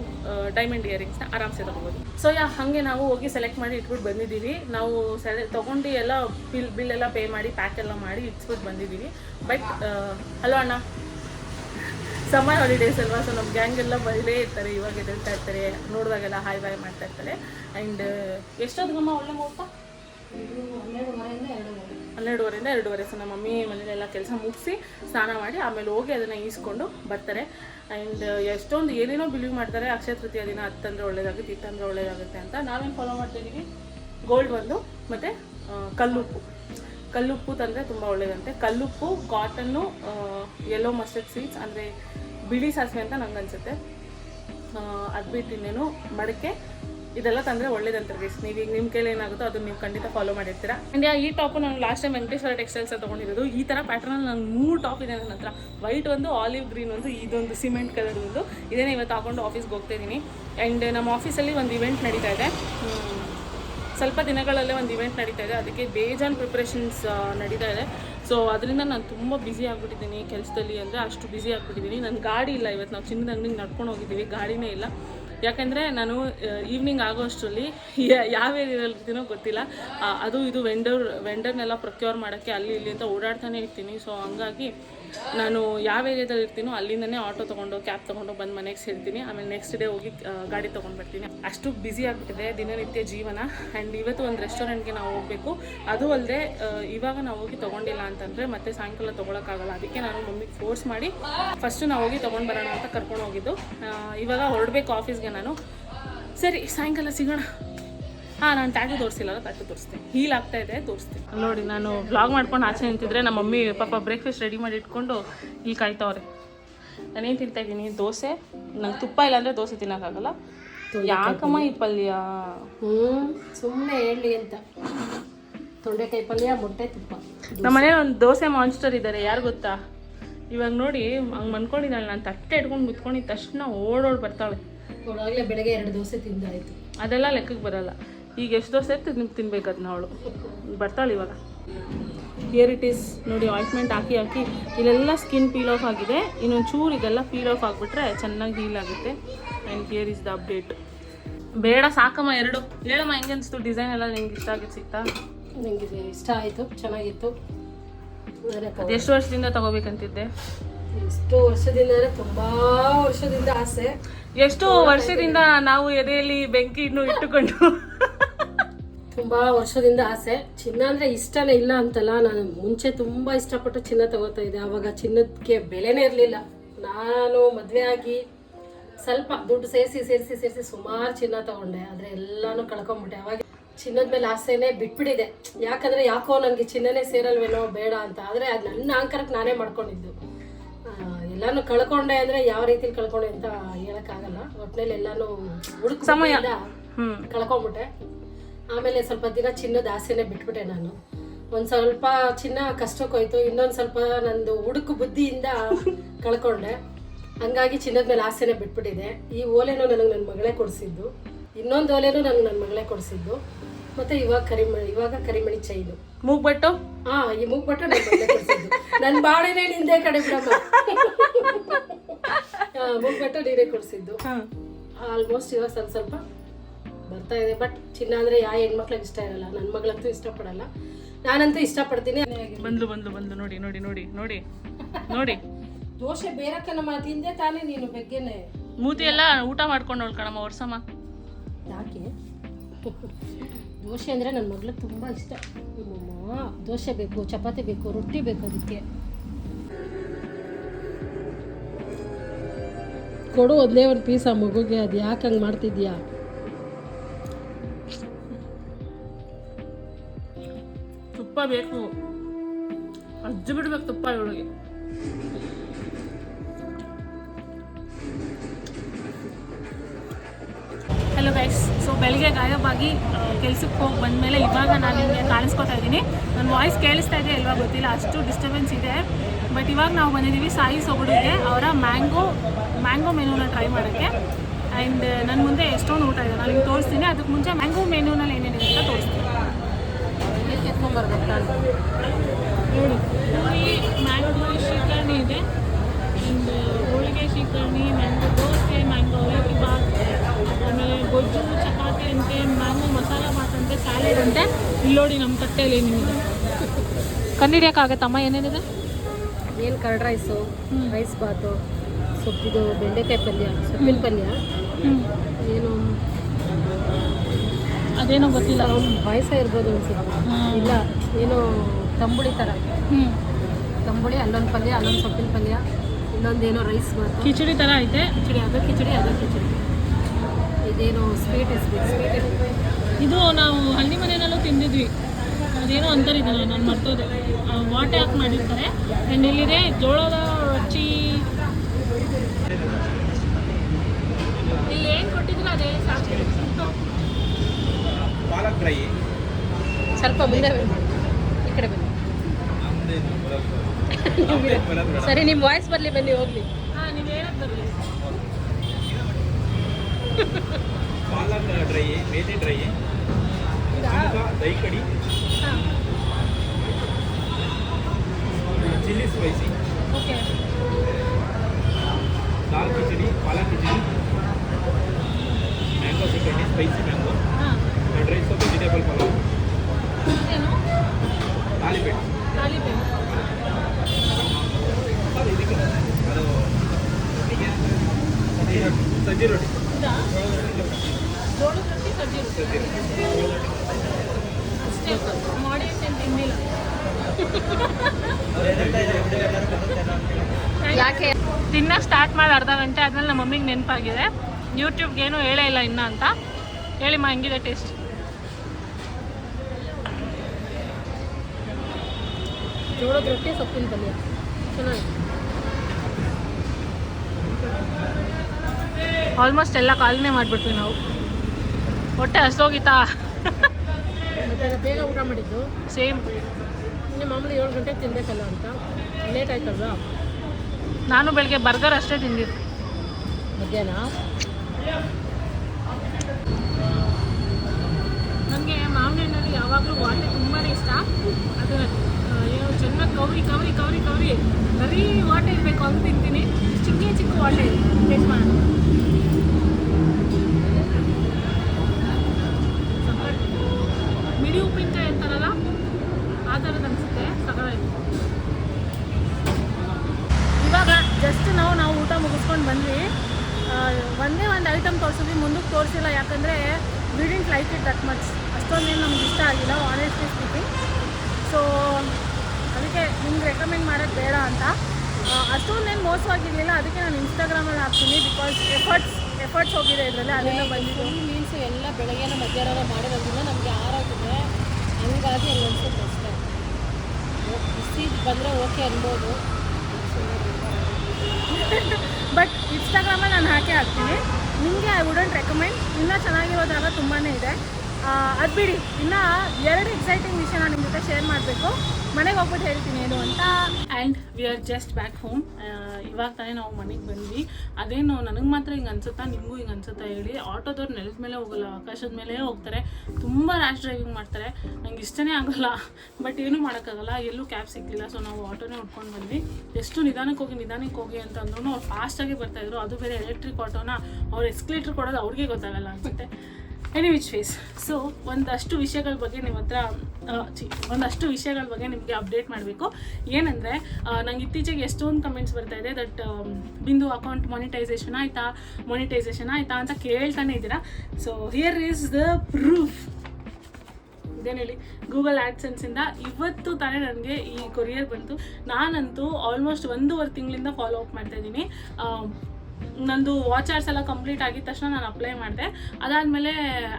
ಡೈಮಂಡ್ ಇಯರಿಂಗ್ಸ್ನ ಆರಾಮ್ಸೆ ತೊಗೋಬೋದು. ಸೊ ಯಾ, ಹಾಗೆ ನಾವು ಹೋಗಿ ಸೆಲೆಕ್ಟ್ ಮಾಡಿ ಇಟ್ಬಿಟ್ಟು ಬಂದಿದ್ದೀವಿ. ನಾವು ಸೆಲೆ, ತೊಗೊಂಡು ಎಲ್ಲ ಬಿಲ್ ಬಿಲ್ ಎಲ್ಲ ಪೇ ಮಾಡಿ ಪ್ಯಾಕ್ ಎಲ್ಲ ಮಾಡಿ ಇಟ್ಸ್ಬಿಟ್ಟು ಬಂದಿದ್ದೀವಿ. ಬಟ್ ಹಲೋ ಅಣ್ಣ. ಸಮ್ಮರ್ ಹಾಲಿಡೇಸ್ ಅಲ್ವಾ ಸೊ ನಮ್ಮ ಗ್ಯಾಂಗ್ ಎಲ್ಲ ಬರಲೇ ಇರ್ತಾರೆ, ಇವಾಗ ಎದುರ್ತಾ ಇರ್ತಾರೆ, ನೋಡಿದಾಗೆಲ್ಲ ಹಾಯ್ ಬಾಯ್ ಮಾಡ್ತಾ ಇರ್ತಾರೆ. ಆ್ಯಂಡ್ ಎಷ್ಟೊತ್ತಿಗಮ್ಮ ಒಳ್ಳೆ ಮುಹೂರ್ತ? ಹನ್ನೆರಡುವರೆಯಿಂದ ಎರಡೂವರೆ ಸೊ ನಮ್ಮ ಮಮ್ಮಿ ಮನೇಲೆಲ್ಲ ಕೆಲಸ ಮುಗಿಸಿ ಸ್ನಾನ ಮಾಡಿ ಆಮೇಲೆ ಹೋಗಿ ಅದನ್ನು ಈಸ್ಕೊಂಡು ಬರ್ತಾರೆ. ಆ್ಯಂಡ್ ಎಷ್ಟೊಂದು ಏನೇನೋ ಬಿಲೀವ್ ಮಾಡ್ತಾರೆ, ಅಕ್ಷಯ ತೃತೀಯ ದಿನ ಹತ್ತಂದ್ರೆ ಒಳ್ಳೇದಾಗುತ್ತೆ, ಇತ್ತಂದ್ರೆ ಒಳ್ಳೇದಾಗುತ್ತೆ ಅಂತ ನಾವೇನು ಫಾಲೋ ಮಾಡ್ತಿದ್ದೀವಿ ಗೋಲ್ಡ್ ಒಂದು, ಮತ್ತು ಕಲ್ಲುಪ್ಪು. ಕಲ್ಲುಪ್ಪು ತಂದರೆ ತುಂಬ ಒಳ್ಳೆಯದಂತೆ ಕಲ್ಲುಪ್ಪು, ಕಾಟನ್ನು ಯೆಲ್ಲೋ ಮಸ್ಟರ್ಡ್ ಸೀಡ್ಸ್ ಅಂದರೆ ಬಿಳಿ ಸಾಸಿವೆ ಅಂತ ನಂಗೆ ಅನ್ಸುತ್ತೆ. ಅದು ಬಿಟ್ಟು ಮಡಕೆ, ಇದೆಲ್ಲ ತಂದರೆ ಒಳ್ಳೇದಂತ ಗೈಸ್ ನೀವು ಈಗ ನಿಮ್ಮ ಕೈಲಿ ಏನಾಗುತ್ತೋ ಅದು ನೀವು ಖಂಡಿತ ಫಾಲೋ ಮಾಡಿರ್ತೀರಾ. ಆ್ಯಂಡ್ ಈ ಟಾಪು ನಾನು ಲಾಸ್ಟ್ ಟೈಮ್ ವೆಂಕಟೇಶ್ವರ ಟೆಕ್ಸ್ಟೈಲ್ಸ್ ತೊಗೊಂಡಿರೋದು, ಈ ಥರ ಪ್ಯಾಟರ್ನಲ್ಲಿ ನಾನು ಮೂರು ಟಾಪ್ ಇದೆ ನನ್ನ ಹತ್ರ. ವೈಟ್ ಒಂದು ಆಲಿವ್ ಗ್ರೀನ್ ಒಂದು, ಇದೊಂದು ಸಿಮೆಂಟ್ ಕಲರ್ ಒಂದು. ಇದೇನೇ ಇವತ್ತು ಹಾಕೊಂಡು ಆಫೀಸ್ಗೆ ಹೋಗ್ತಾ ಇದ್ದೀನಿ. ಆ್ಯಂಡ್ ನಮ್ಮ ಆಫೀಸಲ್ಲಿ ಒಂದು ಇವೆಂಟ್ ನಡೀತಾ ಇದೆ. ಸ್ವಲ್ಪ ದಿನಗಳಲ್ಲೇ ಒಂದು ಇವೆಂಟ್ ನಡೀತಾ ಇದೆ. ಅದಕ್ಕೆ ಬೇಜಾನ್ ಪ್ರಿಪ್ರೇಷನ್ಸ್ ನಡೀತಾ ಇದೆ. ಸೊ ಅದರಿಂದ ನಾನು ತುಂಬ ಬ್ಯುಸಿ ಆಗಿಬಿಟ್ಟಿದ್ದೀನಿ ಕೆಲಸದಲ್ಲಿ ಅಂದರೆ ಅಷ್ಟು ಬ್ಯುಸಿ ಆಗಿಬಿಟ್ಟಿದ್ದೀನಿ. ನನ್ನ ಗಾಡಿ ಇಲ್ಲ ಇವತ್ತು. ನಾವು ಚಿನ್ನದ ಅಂಗಡಿಗೆ ನಡ್ಕೊಂಡು ಹೋಗಿದ್ದೀವಿ. ಗಾಡಿನೇ ಇಲ್ಲ. ಯಾಕೆಂದರೆ ನಾನು ಈವ್ನಿಂಗ್ ಆಗೋ ಅಷ್ಟರಲ್ಲಿ ಯಾವ ಏರಿಯಾದಲ್ಲಿ ಇರ್ತೀನೋ ಗೊತ್ತಿಲ್ಲ. ಅದು ಇದು ವೆಂಡರ್ ವೆಂಡರ್ನೆಲ್ಲ ಪ್ರೊಕ್ಯೂರ್ ಮಾಡೋಕ್ಕೆ ಅಲ್ಲಿ ಇಲ್ಲಿ ಅಂತ ಓಡಾಡ್ತಾನೆ ಇರ್ತೀನಿ. ಸೊ ಹಂಗಾಗಿ ನಾನು ಯಾವ ಏರಿಯಾದಲ್ಲಿ ಇರ್ತೀನೋ ಅಲ್ಲಿಂದನೇ ಆಟೋ ತೊಗೊಂಡು, ಕ್ಯಾಬ್ ತೊಗೊಂಡು ಬಂದು ಮನೆಗೆ ಸೇರ್ತೀನಿ. ಆಮೇಲೆ ನೆಕ್ಸ್ಟ್ ಡೇ ಹೋಗಿ ಗಾಡಿ ತೊಗೊಂಡು ಬರ್ತೀನಿ ಅಷ್ಟು ಬ್ಯುಸಿ ಆಗಿಬಿಟ್ಟಿದೆ ದಿನನಿತ್ಯ ಜೀವನ. ಆ್ಯಂಡ್ ಇವತ್ತು ಒಂದು ರೆಸ್ಟೋರೆಂಟ್ಗೆ ನಾವು ಹೋಗಬೇಕು. ಅದು ಅಲ್ಲದೆ ಇವಾಗ ನಾವು ಹೋಗಿ ತೊಗೊಂಡಿಲ್ಲ ಅಂತಂದರೆ ಮತ್ತೆ ಸಾಯಂಕಾಲ ತೊಗೊಳಕ್ಕಾಗಲ್ಲ. ಅದಕ್ಕೆ ನಾನು ಮಮ್ಮಿಗೆ ಫೋರ್ಸ್ ಮಾಡಿ ಫಸ್ಟು ನಾವು ಹೋಗಿ ತೊಗೊಂಡು ಬರೋಣ ಅಂತ ಕರ್ಕೊಂಡು ಹೋಗಿದ್ದು. ಇವಾಗ ಹೊರಡಬೇಕು ಆಫೀಸ್ಗೆ ನಾನು. ಸರಿ, ಸಾಯಂಕಾಲ ಸಿಗೋಣ. ಹಾಂ ನಾನು ಟ್ಯಾಟು ತೋರಿಸಿಲ್ಲ ಟ್ಯಾಟು ತೋರಿಸ್ತೀನಿ. ಹೀಲ್ ಆಗ್ತಾ ಇದೆ ತೋರಿಸ್ತೀನಿ. ನೋಡಿ ನಾನು ಬ್ಲಾಗ್ ಮಾಡ್ಕೊಂಡು ಆಚೆ ನಿಂತಿದ್ರೆ ನಮ್ಮ ಮಮ್ಮಿ ಪಾಪ ಬ್ರೇಕ್ಫಾಸ್ಟ್ ರೆಡಿ ಮಾಡಿ ಇಟ್ಕೊಂಡು ಇಲ್ಲಿ ಕಾಯ್ತಾವ್ರೆ. ನಾನೇನು ತಿಂತಾ ಇದ್ದೀನಿ? ದೋಸೆ. ನಂಗೆ ತುಪ್ಪ ಇಲ್ಲ ಅಂದರೆ ದೋಸೆ ತಿನ್ನೋಕ್ಕಾಗಲ್ಲ. ಯಾಕಮ್ಮ ಈ ಪಲ್ಯ? ಹ್ಞೂ ಸುಮ್ಮನೆ ಹೇಳಿ ಅಂತ. ತೊಂಡೆಕಾಯಿ ಪಲ್ಯ ಮೊಟ್ಟೆ ತುಪ್ಪ. ನಮ್ಮ ಮನೇಲಿ ಒಂದು ದೋಸೆ ಮಾನ್ಸ್ಟರ್ ಇದ್ದಾರೆ ಯಾರು ಗೊತ್ತಾ? ಇವಾಗ ನೋಡಿ ಹಂಗೆ ಮನ್ಕೊಂಡಿದ್ದಾಳೆ. ನಾನು ತಟ್ಟೆ ಇಟ್ಕೊಂಡು ಮುತ್ಕೊಂಡಿದ್ದ ತಕ್ಷಣ ಓಡೋಡ್ ಬರ್ತಾಳೆ. ಬೆಳಗ್ಗೆ ಎರಡು ದೋಸೆ ತಿಂದಾಯಿತು. ಅದೆಲ್ಲ ಲೆಕ್ಕಕ್ಕೆ ಬರಲ್ಲ. ಈಗ ಎಷ್ಟು ದೋಸೆ ನಿಮ್ಗೆ ತಿನ್ಬೇಕು ಅದನ್ನ ಅವಳು. ಬರ್ತಾಳೆ ಇವಾಗ. ಹಿಯರ್ ಇಟ್ ಈಸ್ ನೋಡಿ ಆಯಿಂಟ್ಮೆಂಟ್ ಹಾಕಿ ಹಾಕಿ. ಇಲ್ಲೆಲ್ಲ ಸ್ಕಿನ್ ಪೀಲ್ ಆಫ್ ಆಗಿದೆ. ಇನ್ನೊಂದು ಚೂರು ಇದೆಲ್ಲ ಪೀಲ್ ಆಫ್ ಆಗಿಬಿಟ್ರೆ ಚೆನ್ನಾಗಿ ಹೀಲ್ ಆಗುತ್ತೆ. And here is the update ಬೇಡ ಸಾಕಮ್ಮ ಎರಡು. ಹೇಳಮ್ಮ ಹೆಂಗೆ ಅನಿಸ್ತು? ಡಿಸೈನ್ ಎಲ್ಲ ನಿಂಗೆ ಇಷ್ಟ ಆಗಿತ್ತು ಸಿಗ್ತಾ? ನನಗೆ ಇಷ್ಟ ಆಯಿತು. ಚೆನ್ನಾಗಿತ್ತು. ಎಷ್ಟು ವರ್ಷದಿಂದ ತಗೋಬೇಕಂತಿದ್ದೆ? ಎಷ್ಟು ವರ್ಷದಿಂದ ತುಂಬಾ ತುಂಬ ವರ್ಷದಿಂದ ಆಸೆ. ಎಷ್ಟು ವರ್ಷದಿಂದ ನಾವು ಎದೆಯಲ್ಲಿ ಬೆಂಕಿ ಇನ್ನು ಇಟ್ಟುಕೊಂಡು ತುಂಬಾ ವರ್ಷದಿಂದ ಆಸೆ. ಚಿನ್ನ ಅಂದ್ರೆ ಇಷ್ಟನೇ ಇಲ್ಲ ಅಂತಲ್ಲ ನಾನು ಮುಂಚೆ ತುಂಬಾ ಇಷ್ಟಪಟ್ಟು ಚಿನ್ನ ತಗೋತಾ ಇದ್ದೆ. ಅವಾಗ ಚಿನ್ನಕ್ಕೆ ಬೆಲೆನೇ ಇರಲಿಲ್ಲ. ನಾನು ಮದುವೆ ಆಗಿ ಸ್ವಲ್ಪ ದುಡ್ಡು ಸೇರಿಸಿ ಸೇರಿಸಿ ಸೇರಿಸಿ ಸುಮಾರು ಚಿನ್ನ ತಗೊಂಡೆ. ಆದ್ರೆ ಎಲ್ಲಾನು ಕಳ್ಕೊಂಡ್ಬಿಟ್ಟೆ ಅವಾಗ ಚಿನ್ನದ ಮೇಲೆ ಆಸೆನೇ ಬಿಟ್ಬಿಟ್ಟಿದೆ. ಯಾಕಂದ್ರೆ ಯಾಕೋ ನನಗೆ ಚಿನ್ನನೇ ಸೇರಲ್ವೇನೋ ಬೇಡ ಅಂತ. ಆದ್ರೆ ಅದು ನನ್ನ ಅಹಂಕಾರಕ್ಕೆ ನಾನೇ ಮಾಡ್ಕೊಂಡಿದ್ದು. ಎಲ್ಲಾನು ಕಳ್ಕೊಂಡೆ ಅಂದ್ರೆ ಯಾವ ರೀತಿಲಿ ಕಳ್ಕೊಂಡೆ ಅಂತ ಹೇಳೋಕ್ಕಾಗಲ್ಲ. ಒಟ್ಟಿನಲ್ಲಿ ಎಲ್ಲಾನು ಹುಡುಕ ಸಮಯ. ಕಳ್ಕೊಂಡ್ಬಿಟ್ಟೆ ಕಳ್ಕೊಂಬಿಟ್ಟೆ. ಆಮೇಲೆ ಸ್ವಲ್ಪ ದಿನ ಚಿನ್ನದ ಆಸೆನೇ ಬಿಟ್ಬಿಟ್ಟೆ ನಾನು. ಒಂದು ಸ್ವಲ್ಪ ಚಿನ್ನ ಕಷ್ಟಕ್ಕೋಯ್ತು ಇನ್ನೊಂದು ಸ್ವಲ್ಪ ನಂದು ಹುಡುಕು ಬುದ್ಧಿಯಿಂದ ಕಳ್ಕೊಂಡೆ. ಹಂಗಾಗಿ ಚಿನ್ನದ ಮೇಲೆ ಆಸೆನೇ ಬಿಟ್ಬಿಟ್ಟಿದೆ. ಈ ಓಲೆನೂ ನನಗೆ ನನ್ನ ಮಗಳೇ ಕೊಡಿಸಿದ್ದು. ಇನ್ನೊಂದು ಓಲೆನೂ ನನಗೆ ನನ್ನ ಮಗಳೇ ಕೊಡಿಸಿದ್ದು. ಮತ್ತೆ ಇವಾಗ ಕರಿಮಣಿ ಇವಾಗ ಕರಿಮಣಿ ಚೈನು ಮೂಗ್ಬಟ್ಟು? ಹಾ ಈ ಮೂಗ್ಬಟ್ಟು ನನ್ನ ಮಗಳೇ ಕೊಡಿಸಿದ್ದು. ನನ್ನ ಬಾಳೆನೇ ನಿಂದೆ ಕಡೆ ಬಿಡಮ್ಮ. *laughs* ಮೂಗ್ಬಟ್ಟು ನೀರೇ ಕೊಡಿಸಿದ್ದು. ಆಲ್ಮೋಸ್ಟ್ ಇವಾಗ ಸ್ವಲ್ಪ ಸ್ವಲ್ಪ ಬರ್ತಾ ಇದೆ. ಬಟ್ ಚಿನ್ನ ಅಂದ್ರೆ ಯಾವ ಹೆಣ್ಮಕ್ಳಿಗೆ ಇಷ್ಟ ಇರಲ್ಲ? ನನ್ನ ಮಗಳಂತೂ ಇಷ್ಟಪಡಲ್ಲ. ನಾನಂತೂ ಇಷ್ಟಪಡ್ತೀನಿ. ಬಂದ್ಲು ಬಂದ್ಲು ಬಂದ್ಲು. ನೋಡಿ ನೋಡಿ ನೋಡಿ ನೋಡಿ ನೋಡಿ. ದೋಸೆ ಬೇರಕ್ಕನ ನಮ್ಮ ಹಿಂದೆ ತಾನೇ ನೀನು ಬೆಗ್ಗೆನೆ. ಮೂತಿ ಎಲ್ಲ ಊಟ ಮಾಡ್ಕೊಂಡು ನೋಡ್ಕಣಮ್ಮ ವರ್ಷಮ್ಮ. ಯಾಕೆ? ದೋಸೆ ಅಂದರೆ ನನ್ನ ಮಗ್ಳಿಗೆ ತುಂಬ ಇಷ್ಟ. ದೋಸೆ ಬೇಕು ಚಪಾತಿ ಬೇಕು ರೊಟ್ಟಿ ಬೇಕು ಅದಕ್ಕೆ. ಕೊಡು ಒಂದೇ ಒಂದು ಪೀಸ್ ಆ ಮಗುಗೆ ಅದು ಯಾಕೆ ಹಂಗೆ ಮಾಡ್ತಿದ್ಯಾ? ಬೇಕು. ಅಜ್ಜು ಬಿಡ್ಬೇಕು ತುಪ್ಪ ಇವಳಿಗೆ. ಹಲೋ ಗೈಸ್ ಸೊ ಬೆಳಿಗ್ಗೆ ಗಾಯಬಾಗಿ ಕೆಲ್ಸಕ್ಕೆ ಹೋಗಿ ಬಂದಮೇಲೆ ಇವಾಗ ನಾನು ನಿಮಗೆ ಕಾಣಿಸ್ಕೊತಾ ಇದ್ದೀನಿ. ನನ್ನ ವಾಯ್ಸ್ ಕೇಳಿಸ್ತಾ ಇದೆ ಇಲ್ವಾ ಗೊತ್ತಿಲ್ಲ, ಅಷ್ಟು ಡಿಸ್ಟರ್ಬೆನ್ಸ್ ಇದೆ. ಬಟ್ ಇವಾಗ ನಾವು ಬಂದಿದ್ದೀವಿ ಸಾಯಿ ಸೊಗಡಿಗೆ, ಅವರ ಮ್ಯಾಂಗೋ ಮ್ಯಾಂಗೋ ಮೆನುನ ಟ್ರೈ ಮಾಡೋಕ್ಕೆ. ಆ್ಯಂಡ್ ನನ್ನ ಮುಂದೆ ಎಷ್ಟೊಂದು ಊಟ ಇದೆ, ನಾನು ನಿಮ್ಗೆ ತೋರಿಸ್ತೀನಿ. ಅದಕ್ಕೆ ಮುಂಚೆ ಮ್ಯಾಂಗೋ ಮೆನೂನಲ್ಲಿ ತೋರಿಸ್ತೀನಿ ಎತ್ಕೊಂಡ್ಬರ್ಬೇಕು ನಾನು ನೋಡಿ ಪೂರಿ ಮ್ಯಾಂಗೋ ಶ್ರೀಕರ್ಣಿ ಇದೆ. ಹೋಳಿಗೆ ಶ್ರೀಕರ್ಣಿ ಮ್ಯಾಂಗೋ ದೋಸೆ ಮ್ಯಾಂಗೋ ಬಾತ್ ಆಮೇಲೆ ಗೊಜ್ಜು ಚಪಾತಿ ಅಂತೆ ಮ್ಯಾಂಗೋ ಮಸಾಲ ಬಾತ್ ಅಂತೆ ಸ್ಯಾಲೆಡ್ ಅಂತೆ. ಇಲ್ಲಿ ನೋಡಿ ನಮ್ಮ ತಟ್ಟೆಯಲ್ಲಿ ಏನೇನಿದೆ ಕಂಡಿಡಿಯೋಕ್ಕಾಗತ್ತಮ್ಮ ಏನೇನಿದೆ? ಏನು ಕರ್ಡ್ ರೈಸು ರೈಸ್ ಬಾತು ಸೊಪ್ಪಿದು ಬೆಂಡೆಕಾಯಿ ಪಲ್ಯ ಸೊಪ್ಪಿನ ಪಲ್ಯ ಏನು ಅದೇನೋ ಗೊತ್ತಿಲ್ಲ. ಪಾಯಸ ಇರ್ಬೋದು ಅನ್ಸುತ್ತೆ. ಇಲ್ಲ ಏನೋ ತಂಬುಳಿ ಥರ ಹ್ಞೂ ತಂಬುಳಿ ಅಲ್ಲೊಂದು ಪಲ್ಯ ಅಲ್ಲೊಂದು ಸೊಪ್ಪಿನ ಪಲ್ಯ ಇನ್ನೊಂದು ಏನೋ ರೈಸ್ ಬಾತು ಕಿಚಡಿ ಥರ ಐತೆ? ಕಿಚಡಿ ಅದು ಕಿಚಡಿ ಅದು ಕಿಚಡಿ. ಇದೇನು ಸ್ವೀಟ್ ಇಸ್ಬೇಕು ಸ್ವೀಟ್ ಇದು ನಾವು ಹಳ್ಳಿ ಮನೆಯಲ್ಲೂ ತಿಂದಿದ್ವಿ. ಅದೇನೋ ಅಂತಾರೆ ಇದನ್ನ ನಾನು ಮರ್ತೋದೆ. ವಾಟೆ ಹಾಕಿ ಮಾಡಿರ್ತಾರೆ. ಆ್ಯಂಡ್ ಇಲ್ಲಿದೆ ಜೋಳದ ರೊಚ್ಚಿ ಇಲ್ಲಿ ಏನು ಕೊಟ್ಟಿದ್ರು ಅದೇ ಸಾಕು ಪಾಲಕ್ ಫ್ರೈ ಸ್ವಲ್ಪ ಮುಂದೆ ಬನ್ನಿ ಈ ಕಡೆ ಬನ್ನಿ. *laughs* ಸರಿ ನಿಮ್ಮ ವಾಯ್ಸ್ ಬರಲಿ ಬನ್ನಿ ಹೋಗ್ಲಿ. ಹಾಂ ನೀವು ಹೇಳೋದು ಬರಲಿ. *laughs* ಪಾಲಕ್ ಡ್ರೈ ಮೇಥಿ ಡ್ರೈ ದೈ ಕಡಿ ಹಾಂ. Chilli spicy. ಓಕೆ. ದಾಲ್ ಕಿಚಡಿ ಪಾಲಕ್ ಕಿಚಡಿ. ಮ್ಯಾಂಗೋ ಸಿಕ್ಕಿ ಸ್ಪೈಸಿ ಮ್ಯಾಂಗೋ ರೈಸ್ ಅದು ಸಜ್ಜಿ ರೊಟ್ಟಿ ತಿಂದಿಲ್ಲ ಯಾಕೆ? ತಿನ್ನಕ್ಕೆ ಸ್ಟಾರ್ಟ್ ಮಾಡಿ ಅರ್ಧ ಗಂಟೆ ಆದ್ಮೇಲೆ ನಮ್ಮ ಮಮ್ಮಿಗೆ ನೆನಪಾಗಿದೆ. ಯೂಟ್ಯೂಬ್ಗೆ ಏನೂ ಹೇಳೇ ಇಲ್ಲ ಇನ್ನ ಅಂತ. ಹೇಳಿಮ್ಮ ಹೆಂಗಿದೆ ಟೇಸ್ಟ್ ಜೋಳದ ರೊಟ್ಟಿ ಸೊಪ್ಪಿನ ಪಲ್ಯ. ಚೆನ್ನಾಗಿ. ಆಲ್ಮೋಸ್ಟ್ ಎಲ್ಲ ಕಾಲನೇ ಮಾಡಿಬಿಟ್ವಿ ನಾವು. ಹೊಟ್ಟೆ ಹಸೋಗಿತಾ ಮತ್ತೆ ಬೇಗ ಊಟ ಮಾಡಿದ್ದು. ಸೇಮ್ ಇನ್ನು ಮಾಮೂಲಿ ಏಳು ಗಂಟೆಗೆ ತಿನ್ಬೇಕಲ್ಲ ಅಂತ. ಲೇಟ್ ಆಯ್ತಲ್ವಾ? ನಾನು ಬೆಳಗ್ಗೆ ಬರ್ಗರ್ ಅಷ್ಟೇ ತಿಂದಿದ್ದು. ಮಧ್ಯಾಹ್ನ? ನನಗೆ ಮಾಮೂಲಿ ಹಣ್ಣಲ್ಲಿ ಯಾವಾಗಲೂ ವಾಟೆ ತುಂಬಾ ಇಷ್ಟ. ಅದು ಚೆನ್ನಾಗಿ ಕವರಿ ಕವರಿ ಕವರಿ ಕವರಿ ಬರೀ ವಾಟೆ ಇರಬೇಕು ಅಂತ ತಿಂತೀನಿ. ಚಿಕ್ಕ ಚಿಕ್ಕ ವಾಟೆ ಟೇಸ್ಟ್ ಮಾಡೋಣ. ಮಿಡಿ ಉಪ್ಪಿನಕಾಯಿ ಅಂತಾರಲ್ಲ, ಆ ಥರದ್ದು ಅನಿಸುತ್ತೆ. ಸಗದಾಯ್ತು ಇವಾಗ ಜಸ್ಟ್ ನಾವು ನಾವು ಊಟ ಮುಗಿಸ್ಕೊಂಡು ಬಂದ್ವಿ. ಒಂದೇ ಒಂದು ಐಟಮ್ ತೋರಿಸಿದ್ವಿ ಮುಂದಕ್ಕೆ ತೋರಿಸಿಲ್ಲ. ಯಾಕಂದರೆ we didn't like it that much ಅಷ್ಟೊಂದೇನು ನಮ್ಗೆ ಇಷ್ಟ ಆಗಿಲ್ಲ ಆನೆಸ್ಟ್ಲಿ ಸ್ಪೀಕಿಂಗ್ ಸೊ ಅದಕ್ಕೆ ನಿಮ್ಗೆ ರೆಕಮೆಂಡ್ ಮಾಡೋದು ಬೇಡ ಅಂತ. ಅಷ್ಟೊಂದೇನು ಮೋಸವಾಗಿರಲಿಲ್ಲ ಅದಕ್ಕೆ ನಾನು ಇನ್ಸ್ಟಾಗ್ರಾಮಲ್ಲಿ ಹಾಕ್ತೀನಿ ಬಿಕಾಸ್ ಎಫರ್ಟ್ಸ್ ಎಫರ್ಟ್ಸ್ ಹೋಗಿದೆ ಇದರಲ್ಲಿ ಅದರಿಂದ ಬಂದಿದ್ದು. ಮೀನ್ಸ್ ಎಲ್ಲ ಬೆಳಗ್ಗೆನ ಮಧ್ಯಾಹ್ನ ಮಾಡಿರೋದ್ರಿಂದ ನಮಗೆ ಆರೋಗ್ಯ ಹಂಗಾಗಿ ಅಲ್ಲಿ ಅನ್ಸುತ್ತೆ ಅಷ್ಟೇ. ಬಿಸಿ ಬಂದರೆ ಓಕೆ ಅನ್ಬೋದು. ಬಟ್ ಇನ್ಸ್ಟಾಗ್ರಾಮಲ್ಲಿ ನಾನು ಹಾಕೇ ಹಾಕ್ತೀನಿ. ನಿಮಗೆ ಐ ವುಡಂಟ್ ರೆಕಮೆಂಡ್ ಇನ್ನೂ ಚೆನ್ನಾಗಿರೋ ಜಾಗ ತುಂಬಾ ಇದೆ ಅದು ಬಿಡಿ. ಇನ್ನೂ ಎರಡು ಎಕ್ಸೈಟಿಂಗ್ ವಿಷಯ ನಾನು ನಿಮ್ಮ ಜೊತೆ ಶೇರ್ ಮಾಡಬೇಕು. ಮನೆಗೆ ಹೋಗ್ಬಿಟ್ಟು ಹೇಳ್ತೀನಿ, ಏನು ಅಂತ? And we are just back home ಇವಾಗ ತಾನೇ ನಾವು ಮನೆಗೆ ಬಂದ್ವಿ. ಅದೇನು ನನಗೆ ಮಾತ್ರ ಹಿಂಗೆ ಅನ್ಸುತ್ತಾ, ನಿಮಗೂ ಹಿಂಗೆ ಅನ್ಸುತ್ತಾ ಹೇಳಿ. ಆಟೋದವ್ರು ನೆಲದ ಮೇಲೆ ಹೋಗಲ್ಲ, ಆಕಾಶದ ಮೇಲೆ ಹೋಗ್ತಾರೆ. ತುಂಬ ರ್ಯಾಶ್ ಡ್ರೈವಿಂಗ್ ಮಾಡ್ತಾರೆ. ನಂಗೆ ಇಷ್ಟನೇ ಆಗಲ್ಲ. ಬಟ್ ಏನೂ ಮಾಡೋಕ್ಕಾಗಲ್ಲ. ಎಲ್ಲೂ ಕ್ಯಾಬ್ ಸಿಕ್ಕಿಲ್ಲ ಸೊ ನಾವು ಆಟೋನೇ ಉಟ್ಕೊಂಡು ಬಂದ್ವಿ. ಎಷ್ಟು ನಿಧಾನಕ್ಕೆ ಹೋಗಿ ನಿಧಾನಕ್ಕೆ ಹೋಗಿ ಅಂತ ಅಂದ್ರೂ ಅವ್ರು ಫಾಸ್ಟಾಗಿ ಬರ್ತಾಯಿದ್ರು ಅದು ಬೇರೆ ಎಲೆಕ್ಟ್ರಿಕ್ ಆಟೋನ ಅವ್ರು ಎಸ್ಕಲೇಟ್ರ್ ಕೊಡೋದು ಅವ್ರಿಗೆ ಗೊತ್ತಾಗಲ್ಲ ಅನ್ಸುತ್ತೆ. ಎನಿ ವಿಚ್ ಫೇಸ್ ಸೊ ಒಂದಷ್ಟು ವಿಷಯಗಳ ಬಗ್ಗೆ ನಿಮ್ಮ ಹತ್ರ ಒಂದಷ್ಟು ವಿಷಯಗಳ ಬಗ್ಗೆ ನಿಮಗೆ ಅಪ್ಡೇಟ್ ಮಾಡಬೇಕು. ಏನಂದರೆ ನಂಗೆ ಇತ್ತೀಚೆಗೆ ಎಷ್ಟೊಂದು ಕಮೆಂಟ್ಸ್ ಬರ್ತಾ ಇದೆ ದಟ್ ಬಿಂದು ಅಕೌಂಟ್ ಮಾನಿಟೈಸೇಷನ್ ಆಯಿತಾ ಮಾನಿಟೈಸೇಷನ್ ಆಯಿತಾ ಅಂತ ಕೇಳ್ತಾನೆ ಇದ್ದೀರಾ? So here is the proof ಇದೇನು ಹೇಳಿ? ಗೂಗಲ್ ಆ್ಯಡ್ಸೆನ್ಸಿಂದ ಇವತ್ತು ತಾನೇ ನನಗೆ ಈ ಕೊರಿಯರ್ ಬಂತು. ನಾನಂತೂ ಆಲ್ಮೋಸ್ಟ್ ಒಂದೂವರೆ ತಿಂಗಳಿಂದ ಫಾಲೋ ಅಪ್ ಮಾಡ್ತಾ ಇದ್ದೀನಿ. ನಂದು ವಾಚರ್ಸ್ ಎಲ್ಲ ಕಂಪ್ಲೀಟ್ ಆಗಿದ ತಕ್ಷಣ ನಾನು ಅಪ್ಲೈ ಮಾಡಿದೆ. ಅದಾದಮೇಲೆ